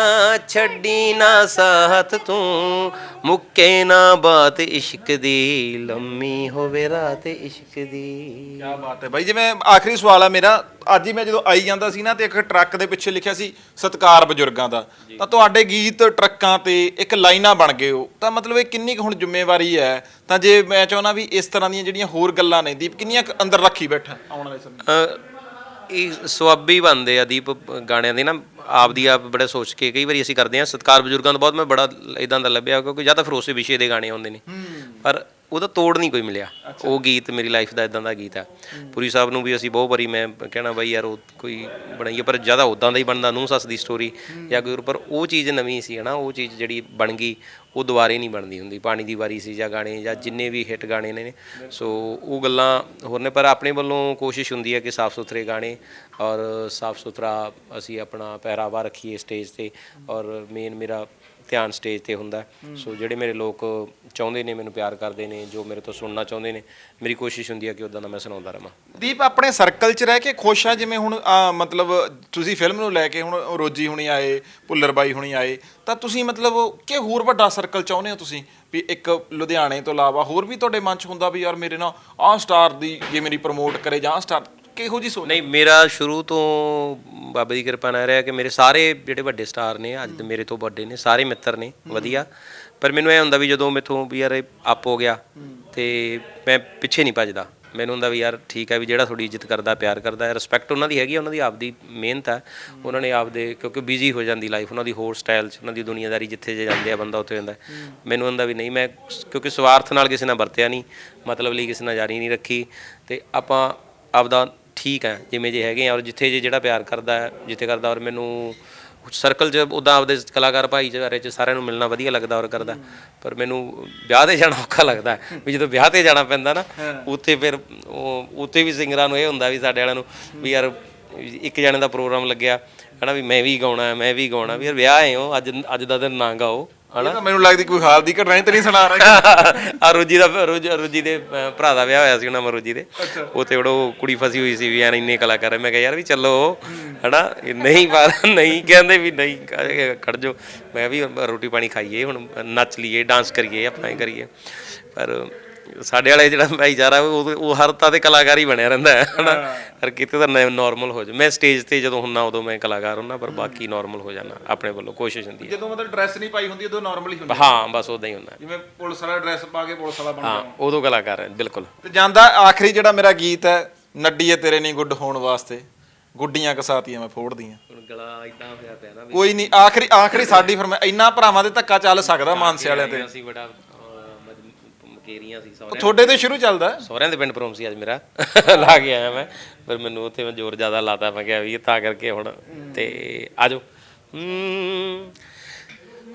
ਛੱਡੀ ਨਾ ਸਾਥ ਤੂੰ। ਮੁੱਕੇ ਨਾ ਬਾਤ ਇਸ਼ਕ ਦੀ ਲੰਮੀ ਹੋਵੇ ਰਾਤ ਇਸ਼ਕ ਦੀ। ਕੀ ਬਾਤ ਹੈ। ਬਾਈ ਜਿਵੇਂ ਆਖਰੀ ਸਵਾਲ ਆ ਮੇਰਾ ਅੱਜ ਹੀ ਮੈਂ ਜਦੋਂ ਆਈ ਜਾਂਦਾ ਸੀ ਨਾ ਤੇ ਇੱਕ ਟਰੱਕ ਦੇ ਪਿੱਛੇ ਲਿਖਿਆ ਸੀ ਸਤਕਾਰ ਬਜ਼ੁਰਗਾਂ ਦਾ। ਤਾਂ ਤੁਹਾਡੇ ਗੀਤ ਟਰੱਕਾਂ ਤੇ ਇੱਕ ਲਾਈਨਾਂ ਬਣ ਗਏ ਹੋ। ਤਾਂ ਮਤਲਬ ਇਹ ਕਿੰਨੀ ਕੁ ਹੁਣ ਜ਼ਿੰਮੇਵਾਰੀ ਹੈ? ਤਾਂ ਜੇ ਮੈਂ ਚਾਹੁੰਦਾ ਵੀ ਇਸ ਤਰ੍ਹਾਂ ਦੀਆਂ ਜਿਹੜੀਆਂ ਹੋਰ ਗੱਲਾਂ ਨੇ ਦੀਪ ਕਿੰਨੀਆਂ ਕੁ ਅੰਦਰ ਰੱਖੀ ਬੈਠਾ? ਆਉਣ ਵਾਲੇ ਸਮੇਂ ਇਹ ਸਵਾਬੀ ਬਣਦੇ ਆ ਦੀਪ ਗਾਣਿਆਂ ਦੇ ਨਾ ਆਪਦੀ ਆਪ ਬੜਾ ਸੋਚ ਕੇ ਕਈ ਵਾਰੀ ਅਸੀਂ ਕਰਦੇ ਆ ਸਤਕਾਰ ਬਜ਼ੁਰਗਾਂ ਦਾ ਬਹੁਤ ਮੈਂ ਬੜਾ ਇਦਾਂ ਦਾ ਲੱਭਿਆ ਕਿਉਂਕਿ ਜਾਂ ਤਾਂ ਫਿਰ ਉਸੇ ਵਿਸ਼ੇ ਦੇ ਗਾਣੇ ਆਉਂਦੇ ਨੇ। ਪਰ ਉਹਦਾ ਤੋੜ ਨਹੀਂ ਕੋਈ ਮਿਲਿਆ। ਉਹ ਗੀਤ ਮੇਰੀ ਲਾਈਫ ਦਾ ਇਦਾਂ ਦਾ ਗੀਤ ਆ। ਪੁਰੀ ਸਾਹਿਬ ਨੂੰ ਵੀ ਅਸੀਂ ਬਹੁਤ ਵਾਰੀ ਮੈਂ ਕਹਿਣਾ ਬਾਈ ਯਾਰ ਉਹ ਕੋਈ ਬਣਾਈਏ ਪਰ ਜ਼ਿਆਦਾ ਉਦਾਂ ਦਾ ਹੀ ਬਣਦਾ ਨੂੰ ਸੱਸ ਦੀ ਸਟੋਰੀ ਜਾਂ ਕੋਈ ਪਰ ਉਹ ਚੀਜ਼ ਨਵੀਂ ਸੀ ਹਨਾ ਉਹ ਚੀਜ਼ ਜਿਹੜੀ ਬਣ ਗਈ ਉਹ ਦੁਬਾਰੇ ਨਹੀਂ ਬਣਦੀ ਹੁੰਦੀ। ਪਾਣੀ ਦੀ ਵਾਰੀ ਸੀ ਜਾਂ ਗਾਣੇ ਜਾਂ ਜਿੰਨੇ ਵੀ ਹਿੱਟ ਗਾਣੇ ਨੇ ਸੋ ਉਹ ਗੱਲਾਂ ਹੋਰ ਨੇ, ਪਰ ਆਪਣੇ ਵੱਲੋਂ ਕੋਸ਼ਿਸ਼ ਹੁੰਦੀ ਹੈ ਕਿ ਸਾਫ਼ ਸੁਥਰੇ ਗਾਣੇ ਔਰ ਸਾਫ਼ ਸੁਥਰਾ ਅਸੀਂ ਆਪਣਾ ਪਹਿਰਾਵਾ ਰੱਖੀਏ ਸਟੇਜ ਤੇ ਔਰ ਮੇਨ ਮੇਰਾ ਧਿਆਨ ਸਟੇਜ ਤੇ ਹੁੰਦਾ। ਸੋ ਜਿਹੜੇ ਮੇਰੇ ਲੋਕ ਚਾਹੁੰਦੇ ਨੇ ਮੈਨੂੰ ਪਿਆਰ ਕਰਦੇ ਨੇ ਜੋ ਮੇਰੇ ਤੋਂ ਸੁਣਨਾ ਚਾਹੁੰਦੇ ਨੇ ਮੇਰੀ ਕੋਸ਼ਿਸ਼ ਹੁੰਦੀ ਹੈ ਕਿ ਉਦਾਂ ਦਾ ਮੈਂ ਸੁਣਾਉਂਦਾ ਰਵਾਂ। ਦੀਪ ਆਪਣੇ ਸਰਕਲ 'ਚ ਰਹਿ ਕੇ ਖੁਸ਼ ਆ ਜਿਵੇਂ ਹੁਣ ਆ, ਮਤਲਬ ਤੁਸੀਂ ਫਿਲਮ ਨੂੰ ਲੈ ਕੇ ਹੁਣ ਰੋਜੀ ਹੁਣੀ ਆਏ ਭੁੱਲਰ ਬਾਈ ਹੁਣੀ ਆਏ ਤਾਂ ਤੁਸੀਂ ਮਤਲਬ ਕਿ ਹੋਰ ਵੱਡਾ ਸਰਕਲ ਚਾਹੁੰਦੇ ਹੋ ਤੁਸੀਂ? ਵੀ ਇੱਕ ਲੁਧਿਆਣੇ ਤੋਂ ਇਲਾਵਾ ਹੋਰ ਵੀ ਤੁਹਾਡੇ ਮਨ 'ਚ ਹੁੰਦਾ ਵੀ ਯਾਰ ਮੇਰੇ ਨਾਲ ਆਹ ਸਟਾਰ ਦੀ ਜੇ ਮੇਰੀ ਪ੍ਰਮੋਟ ਕਰੇ ਜਾਂ ਸਟਾਰ ਕਿਹੋ ਜੀ ਸੋਚ? ਨਹੀਂ ਮੇਰਾ ਸ਼ੁਰੂ ਤੋਂ ਬਾਬਾ ਦੀ ਕਿਰਪਾ ਨਾਲ ਰਿਹਾ ਕਿ ਮੇਰੇ ਸਾਰੇ ਜਿਹੜੇ ਵੱਡੇ ਸਟਾਰ ਨੇ ਅੱਜ ਦੇ ਮੇਰੇ ਤੋਂ ਵੱਡੇ ਨੇ ਸਾਰੇ ਮਿੱਤਰ ਨੇ ਵਧੀਆ। ਪਰ ਮੈਨੂੰ ਇਹ ਹੁੰਦਾ ਵੀ ਜਦੋਂ ਮੇਥੋਂ ਵੀ ਯਾਰ ਅਪ ਹੋ ਗਿਆ ਤੇ ਮੈਂ ਪਿੱਛੇ ਨਹੀਂ ਭੱਜਦਾ। ਮੈਨੂੰ ਹੁੰਦਾ ਵੀ ਯਾਰ ਠੀਕ ਹੈ ਵੀ ਜਿਹੜਾ ਤੁਹਾਡੀ ਇੱਜ਼ਤ ਕਰਦਾ ਪਿਆਰ ਕਰਦਾ ਹੈ ਰਿਸਪੈਕਟ ਉਹਨਾਂ ਦੀ ਹੈਗੀ ਉਹਨਾਂ ਦੀ ਆਪਦੀ ਮਿਹਨਤ ਹੈ। ਉਹਨਾਂ ਨੇ ਆਪਦੇ ਕਿਉਂਕਿ ਬਿਜ਼ੀ ਹੋ ਜਾਂਦੀ ਲਾਈਫ ਉਹਨਾਂ ਦੀ ਹੋਰ ਸਟਾਈਲ 'ਚ ਉਹਨਾਂ ਦੀ ਦੁਨੀਆਦਾਰੀ ਜਿੱਥੇ ਜੇ ਜਾਂਦੇ ਆ ਬੰਦਾ ਉੱਥੇ ਜਾਂਦਾ। ਮੈਨੂੰ ਹੁੰਦਾ ਵੀ ਨਹੀਂ ਮੈਂ ਕਿਉਂਕਿ ਸਵਾਰਥ ਨਾਲ ਕਿਸੇ ਨਾਲ ਵਰਤਿਆ ਨਹੀਂ ਮਤਲਬ ਲਈ ਕਿਸੇ ਨਾਲ ਜਾਰੀ ਨਹੀਂ ਰੱਖੀ। ਤੇ ਆਪਾਂ ਆਪਦਾ ਠੀਕ ਹੈ ਜਿਵੇਂ ਜੇ ਹੈਗੇ ਆ ਔਰ ਜਿੱਥੇ ਜੇ ਜਿਹੜਾ ਪਿਆਰ ਕਰਦਾ ਹੈ ਜਿੱਥੇ ਕਰਦਾ ਔਰ ਮੈਨੂੰ ਸਰਕਲ 'ਚ ਉਦਾਂ ਆਪਦੇ ਕਲਾਕਾਰ ਭਾਈਚਾਰੇ 'ਚ ਸਾਰਿਆਂ ਨੂੰ ਮਿਲਣਾ ਵਧੀਆ ਲੱਗਦਾ ਔਰ ਕਰਦਾ ਪਰ ਮੈਨੂੰ ਵਿਆਹ ਤੇ ਜਾਣਾ ਔਖਾ ਲੱਗਦਾ ਹੈ। ਵੀ ਜਦੋਂ ਵਿਆਹ ਤੇ ਜਾਣਾ ਪੈਂਦਾ ਨਾ ਉੱਥੇ ਫਿਰ ਉਹ ਉੱਥੇ ਵੀ ਸਿੰਗਰਾਂ ਨੂੰ ਇਹ ਹੁੰਦਾ ਵੀ ਸਾਡੇ ਵਾਲਿਆਂ ਨੂੰ ਵੀ ਯਾਰ ਇੱਕ ਜਣੇ ਦਾ ਪ੍ਰੋਗਰਾਮ ਲੱਗਿਆ ਹਨਾ ਵੀ ਮੈਂ ਵੀ ਗਾਉਣਾ ਹੈ, ਮੈਂ ਵੀ ਗਾਉਣਾ ਵੀ ਯਾਰ ਵਿਆਹ ਹੈ ਉਹ ਅੱਜ ਅੱਜ ਦਾ ਦਿਨ ਨਾ ਗਾਓ ਇਹ ਤਾਂ ਮੈਨੂੰ ਲੱਗਦੀ ਕੋਈ ਹਾਲ ਦੀ ਘਟਨਾ ਹੀ ਤਾਂ ਨਹੀਂ ਸੁਣਾ ਰਹੇ। ਆ ਰੋਜੀ ਦਾ ਰੋਜੀ ਰੋਜੀ ਦੇ ਭਰਾ ਦਾ ਵਿਆਹ ਹੋਇਆ ਸੀ ਉਹਨਾਂ ਮਰੋਜੀ ਦੇ। ਉੱਥੇ ਉਹ ਕੁੜੀ ਫਸੀ ਹੋਈ ਸੀ ਵੀ ਯਾਰ ਇੰਨੇ ਕਲਾਕਾਰ ਹੈ ਮੈਂ ਕਿਹਾ ਯਾਰ ਵੀ ਚੱਲੋ ਹਨਾ? ਨਹੀਂ ਪਰ ਨਹੀਂ ਕਹਿੰਦੇ ਵੀ ਨਹੀਂ ਖੜ ਜਾਓ। ਮੈਂ ਵੀ ਰੋਟੀ ਪਾਣੀ ਖਾਈਏ ਹੁਣ ਨੱਚ ਲਈਏ ਡਾਂਸ ਕਰੀਏ ਆਪਣਾ ਹੀ ਕਰੀਏ। ਪਰ ਸਾਡੇ ਵਾਲੇ ਜਿਹੜਾ ਭਾਈਚਾਰਾ ਉਹ ਉਹ ਹਰ ਤਾਂ ਤੇ ਕਲਾਕਾਰ ਹੀ ਬਣਿਆ ਰਹਿੰਦਾ ਹੈ ਹਨਾ? ਹਰ ਕਿਤੇ ਤਾਂ ਨਾਰਮਲ ਹੋ ਜਾ ਮੈਂ ਸਟੇਜ ਤੇ ਜਦੋਂ ਹੁੰਨਾ ਉਦੋਂ ਮੈਂ ਕਲਾਕਾਰ ਹੁੰਨਾ ਪਰ ਬਾਕੀ ਨਾਰਮਲ ਹੋ ਜਾਣਾ ਆਪਣੇ ਵੱਲੋਂ ਕੋਸ਼ਿਸ਼ ਹੁੰਦੀ ਹੈ। ਜਦੋਂ ਮਤਲਬ ਡਰੈਸ ਨਹੀਂ ਪਾਈ ਹੁੰਦੀ ਉਦੋਂ ਨਾਰਮਲੀ ਹੁੰਦਾ ਹਾਂ। ਬਸ ਉਦਾਂ ਹੀ ਹੁੰਦਾ ਜਿਵੇਂ ਪੁਲਿਸ ਵਾਲਾ ਡਰੈਸ ਪਾ ਕੇ ਪੁਲਿਸ ਵਾਲਾ ਬਣ ਹਾਂ ਉਦੋਂ ਕਲਾਕਾਰ ਹੈ ਬਿਲਕੁਲ। ਤੇ ਜਾਂਦਾ ਆਖਰੀ ਜਿਹੜਾ ਮੇਰਾ ਗੀਤ ਹੈ ਨੱਡੀਏ ਤੇਰੇ ਨਹੀਂ ਗੁੱਡ ਹੋਣ ਵਾਸਤੇ ਗੁੱਡੀਆਂ ਕਸਾਤੀਆਂ ਮੈਂ ਫੋੜਦੀਆਂ। ਹੁਣ ਗਲਾ ਇਦਾਂ ਹੋਇਆ ਪਿਆ ਨਾ ਕੋਈ ਨਹੀਂ ਆਖਰੀ ਆਖਰੀ ਸਾਡੀ ਫਰਮਾ ਇੰਨਾ ਭਰਾਵਾਂ ਦੇ ਧੱਕਾ ਚੱਲ ਸਕਦਾ ਮਾਨਸੇ ਵਾਲਿਆਂ ਤੇ। ਅਸੀਂ ਬੜਾ ਮਕੇਰੀਆਂ ਸੀ ਸਹੁਰਿਆਂ ਤੁਹਾਡੇ ਤੇ ਸ਼ੁਰੂ ਚੱਲਦਾ। ਸਹੁਰਿਆਂ ਦੇ ਪਿੰਡ ਪਰੋਮ ਸੀ ਅੱਜ ਮੇਰਾ। ਲਾ ਕੇ ਆਇਆ ਮੈਂ। ਪਰ ਮੈਨੂੰ ਉੱਥੇ ਮੈਂ ਜ਼ੋਰ ਜ਼ਿਆਦਾ ਲਾਤਾ। ਮੈਂ ਕਿਹਾ ਵੀ ਤਾਂ ਕਰਕੇ ਹੁਣ ਤੇ ਆਜੋ।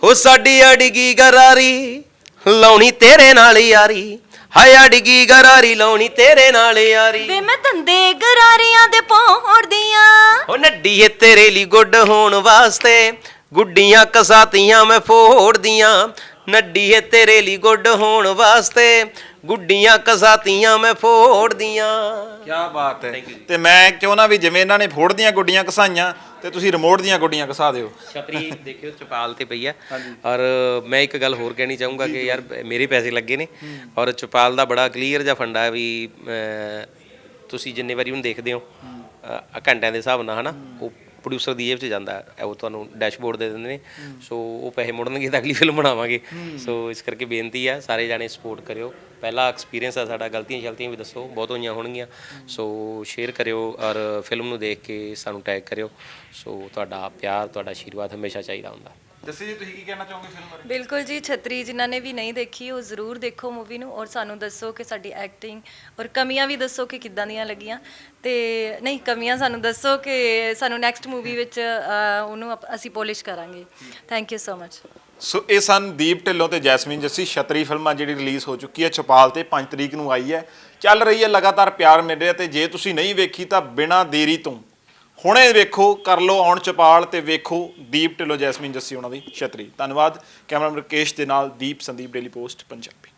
ਹੋ। ਸਾਡੀ ਅੜਗੀ ਗਰਾਰੀ ਲਾਉਣੀ ਤੇਰੇ ਨਾਲ ਯਾਰੀ। ਹਾਏ ਅੜਗੀ ਗਰਾਰੀ ਲਾਉਣੀ ਤੇਰੇ ਨਾਲ ਯਾਰੀ। ਵੇ ਮੈਂ ਧੰਦੇ ਗਰਾਰੀਆਂ ਦੇ ਪੌੜਦੀਆਂ ਹੋ ਨੱਡੀਏ ਤੇਰੇ ਲਈ ਗੁੱਡ ਹੋਣ ਵਾਸਤੇ। ਗੁੱਡੀਆਂ ਕਸਾਤੀਆਂ ਮੈਂ ਫੋੜਦੀਆਂ ਨੱਡੀਏ ਤੇਰੇ ਲਈ ਗੁੱਡ ਹੋਣ ਵਾਸਤੇ। ਗੁੱਡੀਆਂ ਕਸਾਤੀਆਂ ਮੈਂ ਫੋੜਦੀਆਂ। ਕੀ ਬਾਤ ਹੈ। ਤੇ ਮੈਂ ਕਿਉਂ ਨਾ ਵੀ ਜਿਵੇਂ ਇਹਨਾਂ ਨੇ ਫੋੜਦੀਆਂ ਗੁੱਡੀਆਂ ਘਸਾਈਆਂ ਤੇ ਤੁਸੀਂ ਰਿਮੋਟ ਦੀਆਂ ਗੁੱਡੀਆਂ ਘਸਾ ਦਿਓ। ਛਤਰੀ ਦੇਖਿਓ ਚਪਾਲ ਤੇ ਪਈ ਆ। ਔਰ ਮੈਂ ਇੱਕ ਗੱਲ ਹੋਰ ਕਹਿਣੀ ਚਾਹੂੰਗਾ ਕਿ ਯਾਰ ਮੇਰੇ ਪੈਸੇ ਲੱਗੇ ਨੇ। ਔਰ ਚਪਾਲ ਦਾ ਬੜਾ ਕਲੀਅਰ ਜਿਹਾ ਫੰਡਾ ਵੀ ਤੁਸੀਂ ਜਿੰਨੇ ਵਾਰੀ ਉਹਨੂੰ ਦੇਖਦੇ ਹੋ ਘੰਟਿਆਂ ਦੇ ਹਿਸਾਬ ਨਾਲ ਹਨਾ? ਉਹ ਪ੍ਰੋਡਿਊਸਰ ਦੀ ਜੇਬ 'ਚ ਜਾਂਦਾ ਹੈ। ਉਹ ਤੁਹਾਨੂੰ ਡੈਸ਼ਬੋਰਡ ਦੇ ਦਿੰਦੇ ਨੇ। ਸੋ ਉਹ ਪੈਸੇ ਮੁੜਨਗੇ ਤਾਂ ਅਗਲੀ ਫਿਲਮ ਬਣਾਵਾਂਗੇ। ਸੋ ਇਸ ਕਰਕੇ ਬੇਨਤੀ ਆ, ਸਾਰੇ ਜਾਣੇ ਸਪੋਰਟ ਕਰਿਓ। ਪਹਿਲਾ ਐਕਸਪੀਰੀਅੰਸ ਆ ਸਾਡਾ, ਗਲਤੀਆਂ ਸ਼ਲਤੀਆਂ ਵੀ ਦੱਸੋ, ਬਹੁਤ ਹੋਈਆਂ ਹੋਣਗੀਆਂ। ਸੋ ਸ਼ੇਅਰ ਕਰਿਓ ਔਰ ਫਿਲਮ ਨੂੰ ਦੇਖ ਕੇ ਸਾਨੂੰ ਟੈਗ ਕਰਿਓ। ਸੋ ਤੁਹਾਡਾ ਪਿਆਰ, ਤੁਹਾਡਾ ਆਸ਼ੀਰਵਾਦ ਹਮੇਸ਼ਾ ਚਾਹੀਦਾ ਹੁੰਦਾ। ਜੱਸੀ ਜੀ ਤੁਸੀਂ ਕੀ ਕਹਿਣਾ ਚਾਹੋਗੇ ਫਿਲਮ ਬਾਰੇ? ਬਿਲਕੁਲ ਜੀ ਛਤਰੀ ਜਿਨ੍ਹਾਂ ਨੇ ਵੀ ਨਹੀਂ ਦੇਖੀ ਉਹ ਜ਼ਰੂਰ ਦੇਖੋ ਮੂਵੀ ਨੂੰ ਔਰ ਸਾਨੂੰ ਦੱਸੋ ਕਿ ਸਾਡੀ ਐਕਟਿੰਗ ਔਰ ਕਮੀਆਂ ਵੀ ਦੱਸੋ ਕਿ ਕਿੱਦਾਂ ਦੀਆਂ ਲੱਗੀਆਂ। ਤੇ ਨਹੀਂ ਕਮੀਆਂ ਸਾਨੂੰ ਦੱਸੋ ਕਿ ਸਾਨੂੰ ਨੈਕਸਟ ਮੂਵੀ ਵਿੱਚ ਉਹਨੂੰ ਅਪ- ਅਸੀਂ ਪੋਲਿਸ਼ ਕਰਾਂਗੇ। Thank you so much so ਇਹ ਸਨ ਦੀਪ ਢਿੱਲੋਂ ਤੇ ਜੈਸਮੀਨ ਜੱਸੀ ਛਤਰੀ ਫਿਲਮਾਂ ਜਿਹੜੀ ਰਿਲੀਜ਼ ਹੋ ਚੁੱਕੀ ਹੈ ਚਪਾਲ ਤੇ 5 ਤਰੀਕ ਨੂੰ ਆਈ ਹੈ। ਚੱਲ ਰਹੀ ਹੈ ਲਗਾਤਾਰ ਪਿਆਰ ਮਿਲ ਰਿਹਾ ਤੇ ਜੇ ਤੁਸੀਂ ਨਹੀਂ ਵੇਖੀ ਤਾਂ ਬਿਨਾਂ ਦੇਰੀ ਤੋਂ ਹੁਣੇ ਵੇਖੋ, ਕਰ ਲਓ ਆਉਣ ਚਪਾਲ ਤੇ ਵੇਖੋ ਦੀਪ ਢਿੱਲੋ ਜੈਸਮੀਨ ਜੱਸੀ ਉਹਨਾਂ ਦੀ ਛਤਰੀ। ਧੰਨਵਾਦ। ਕੈਮਰਾਮੈਨ ਰਕੇਸ਼ ਦੇ ਨਾਲ ਦੀਪ ਸੰਦੀਪ, ਡੇਲੀ ਪੋਸਟ, ਪੰਜਾਬੀ।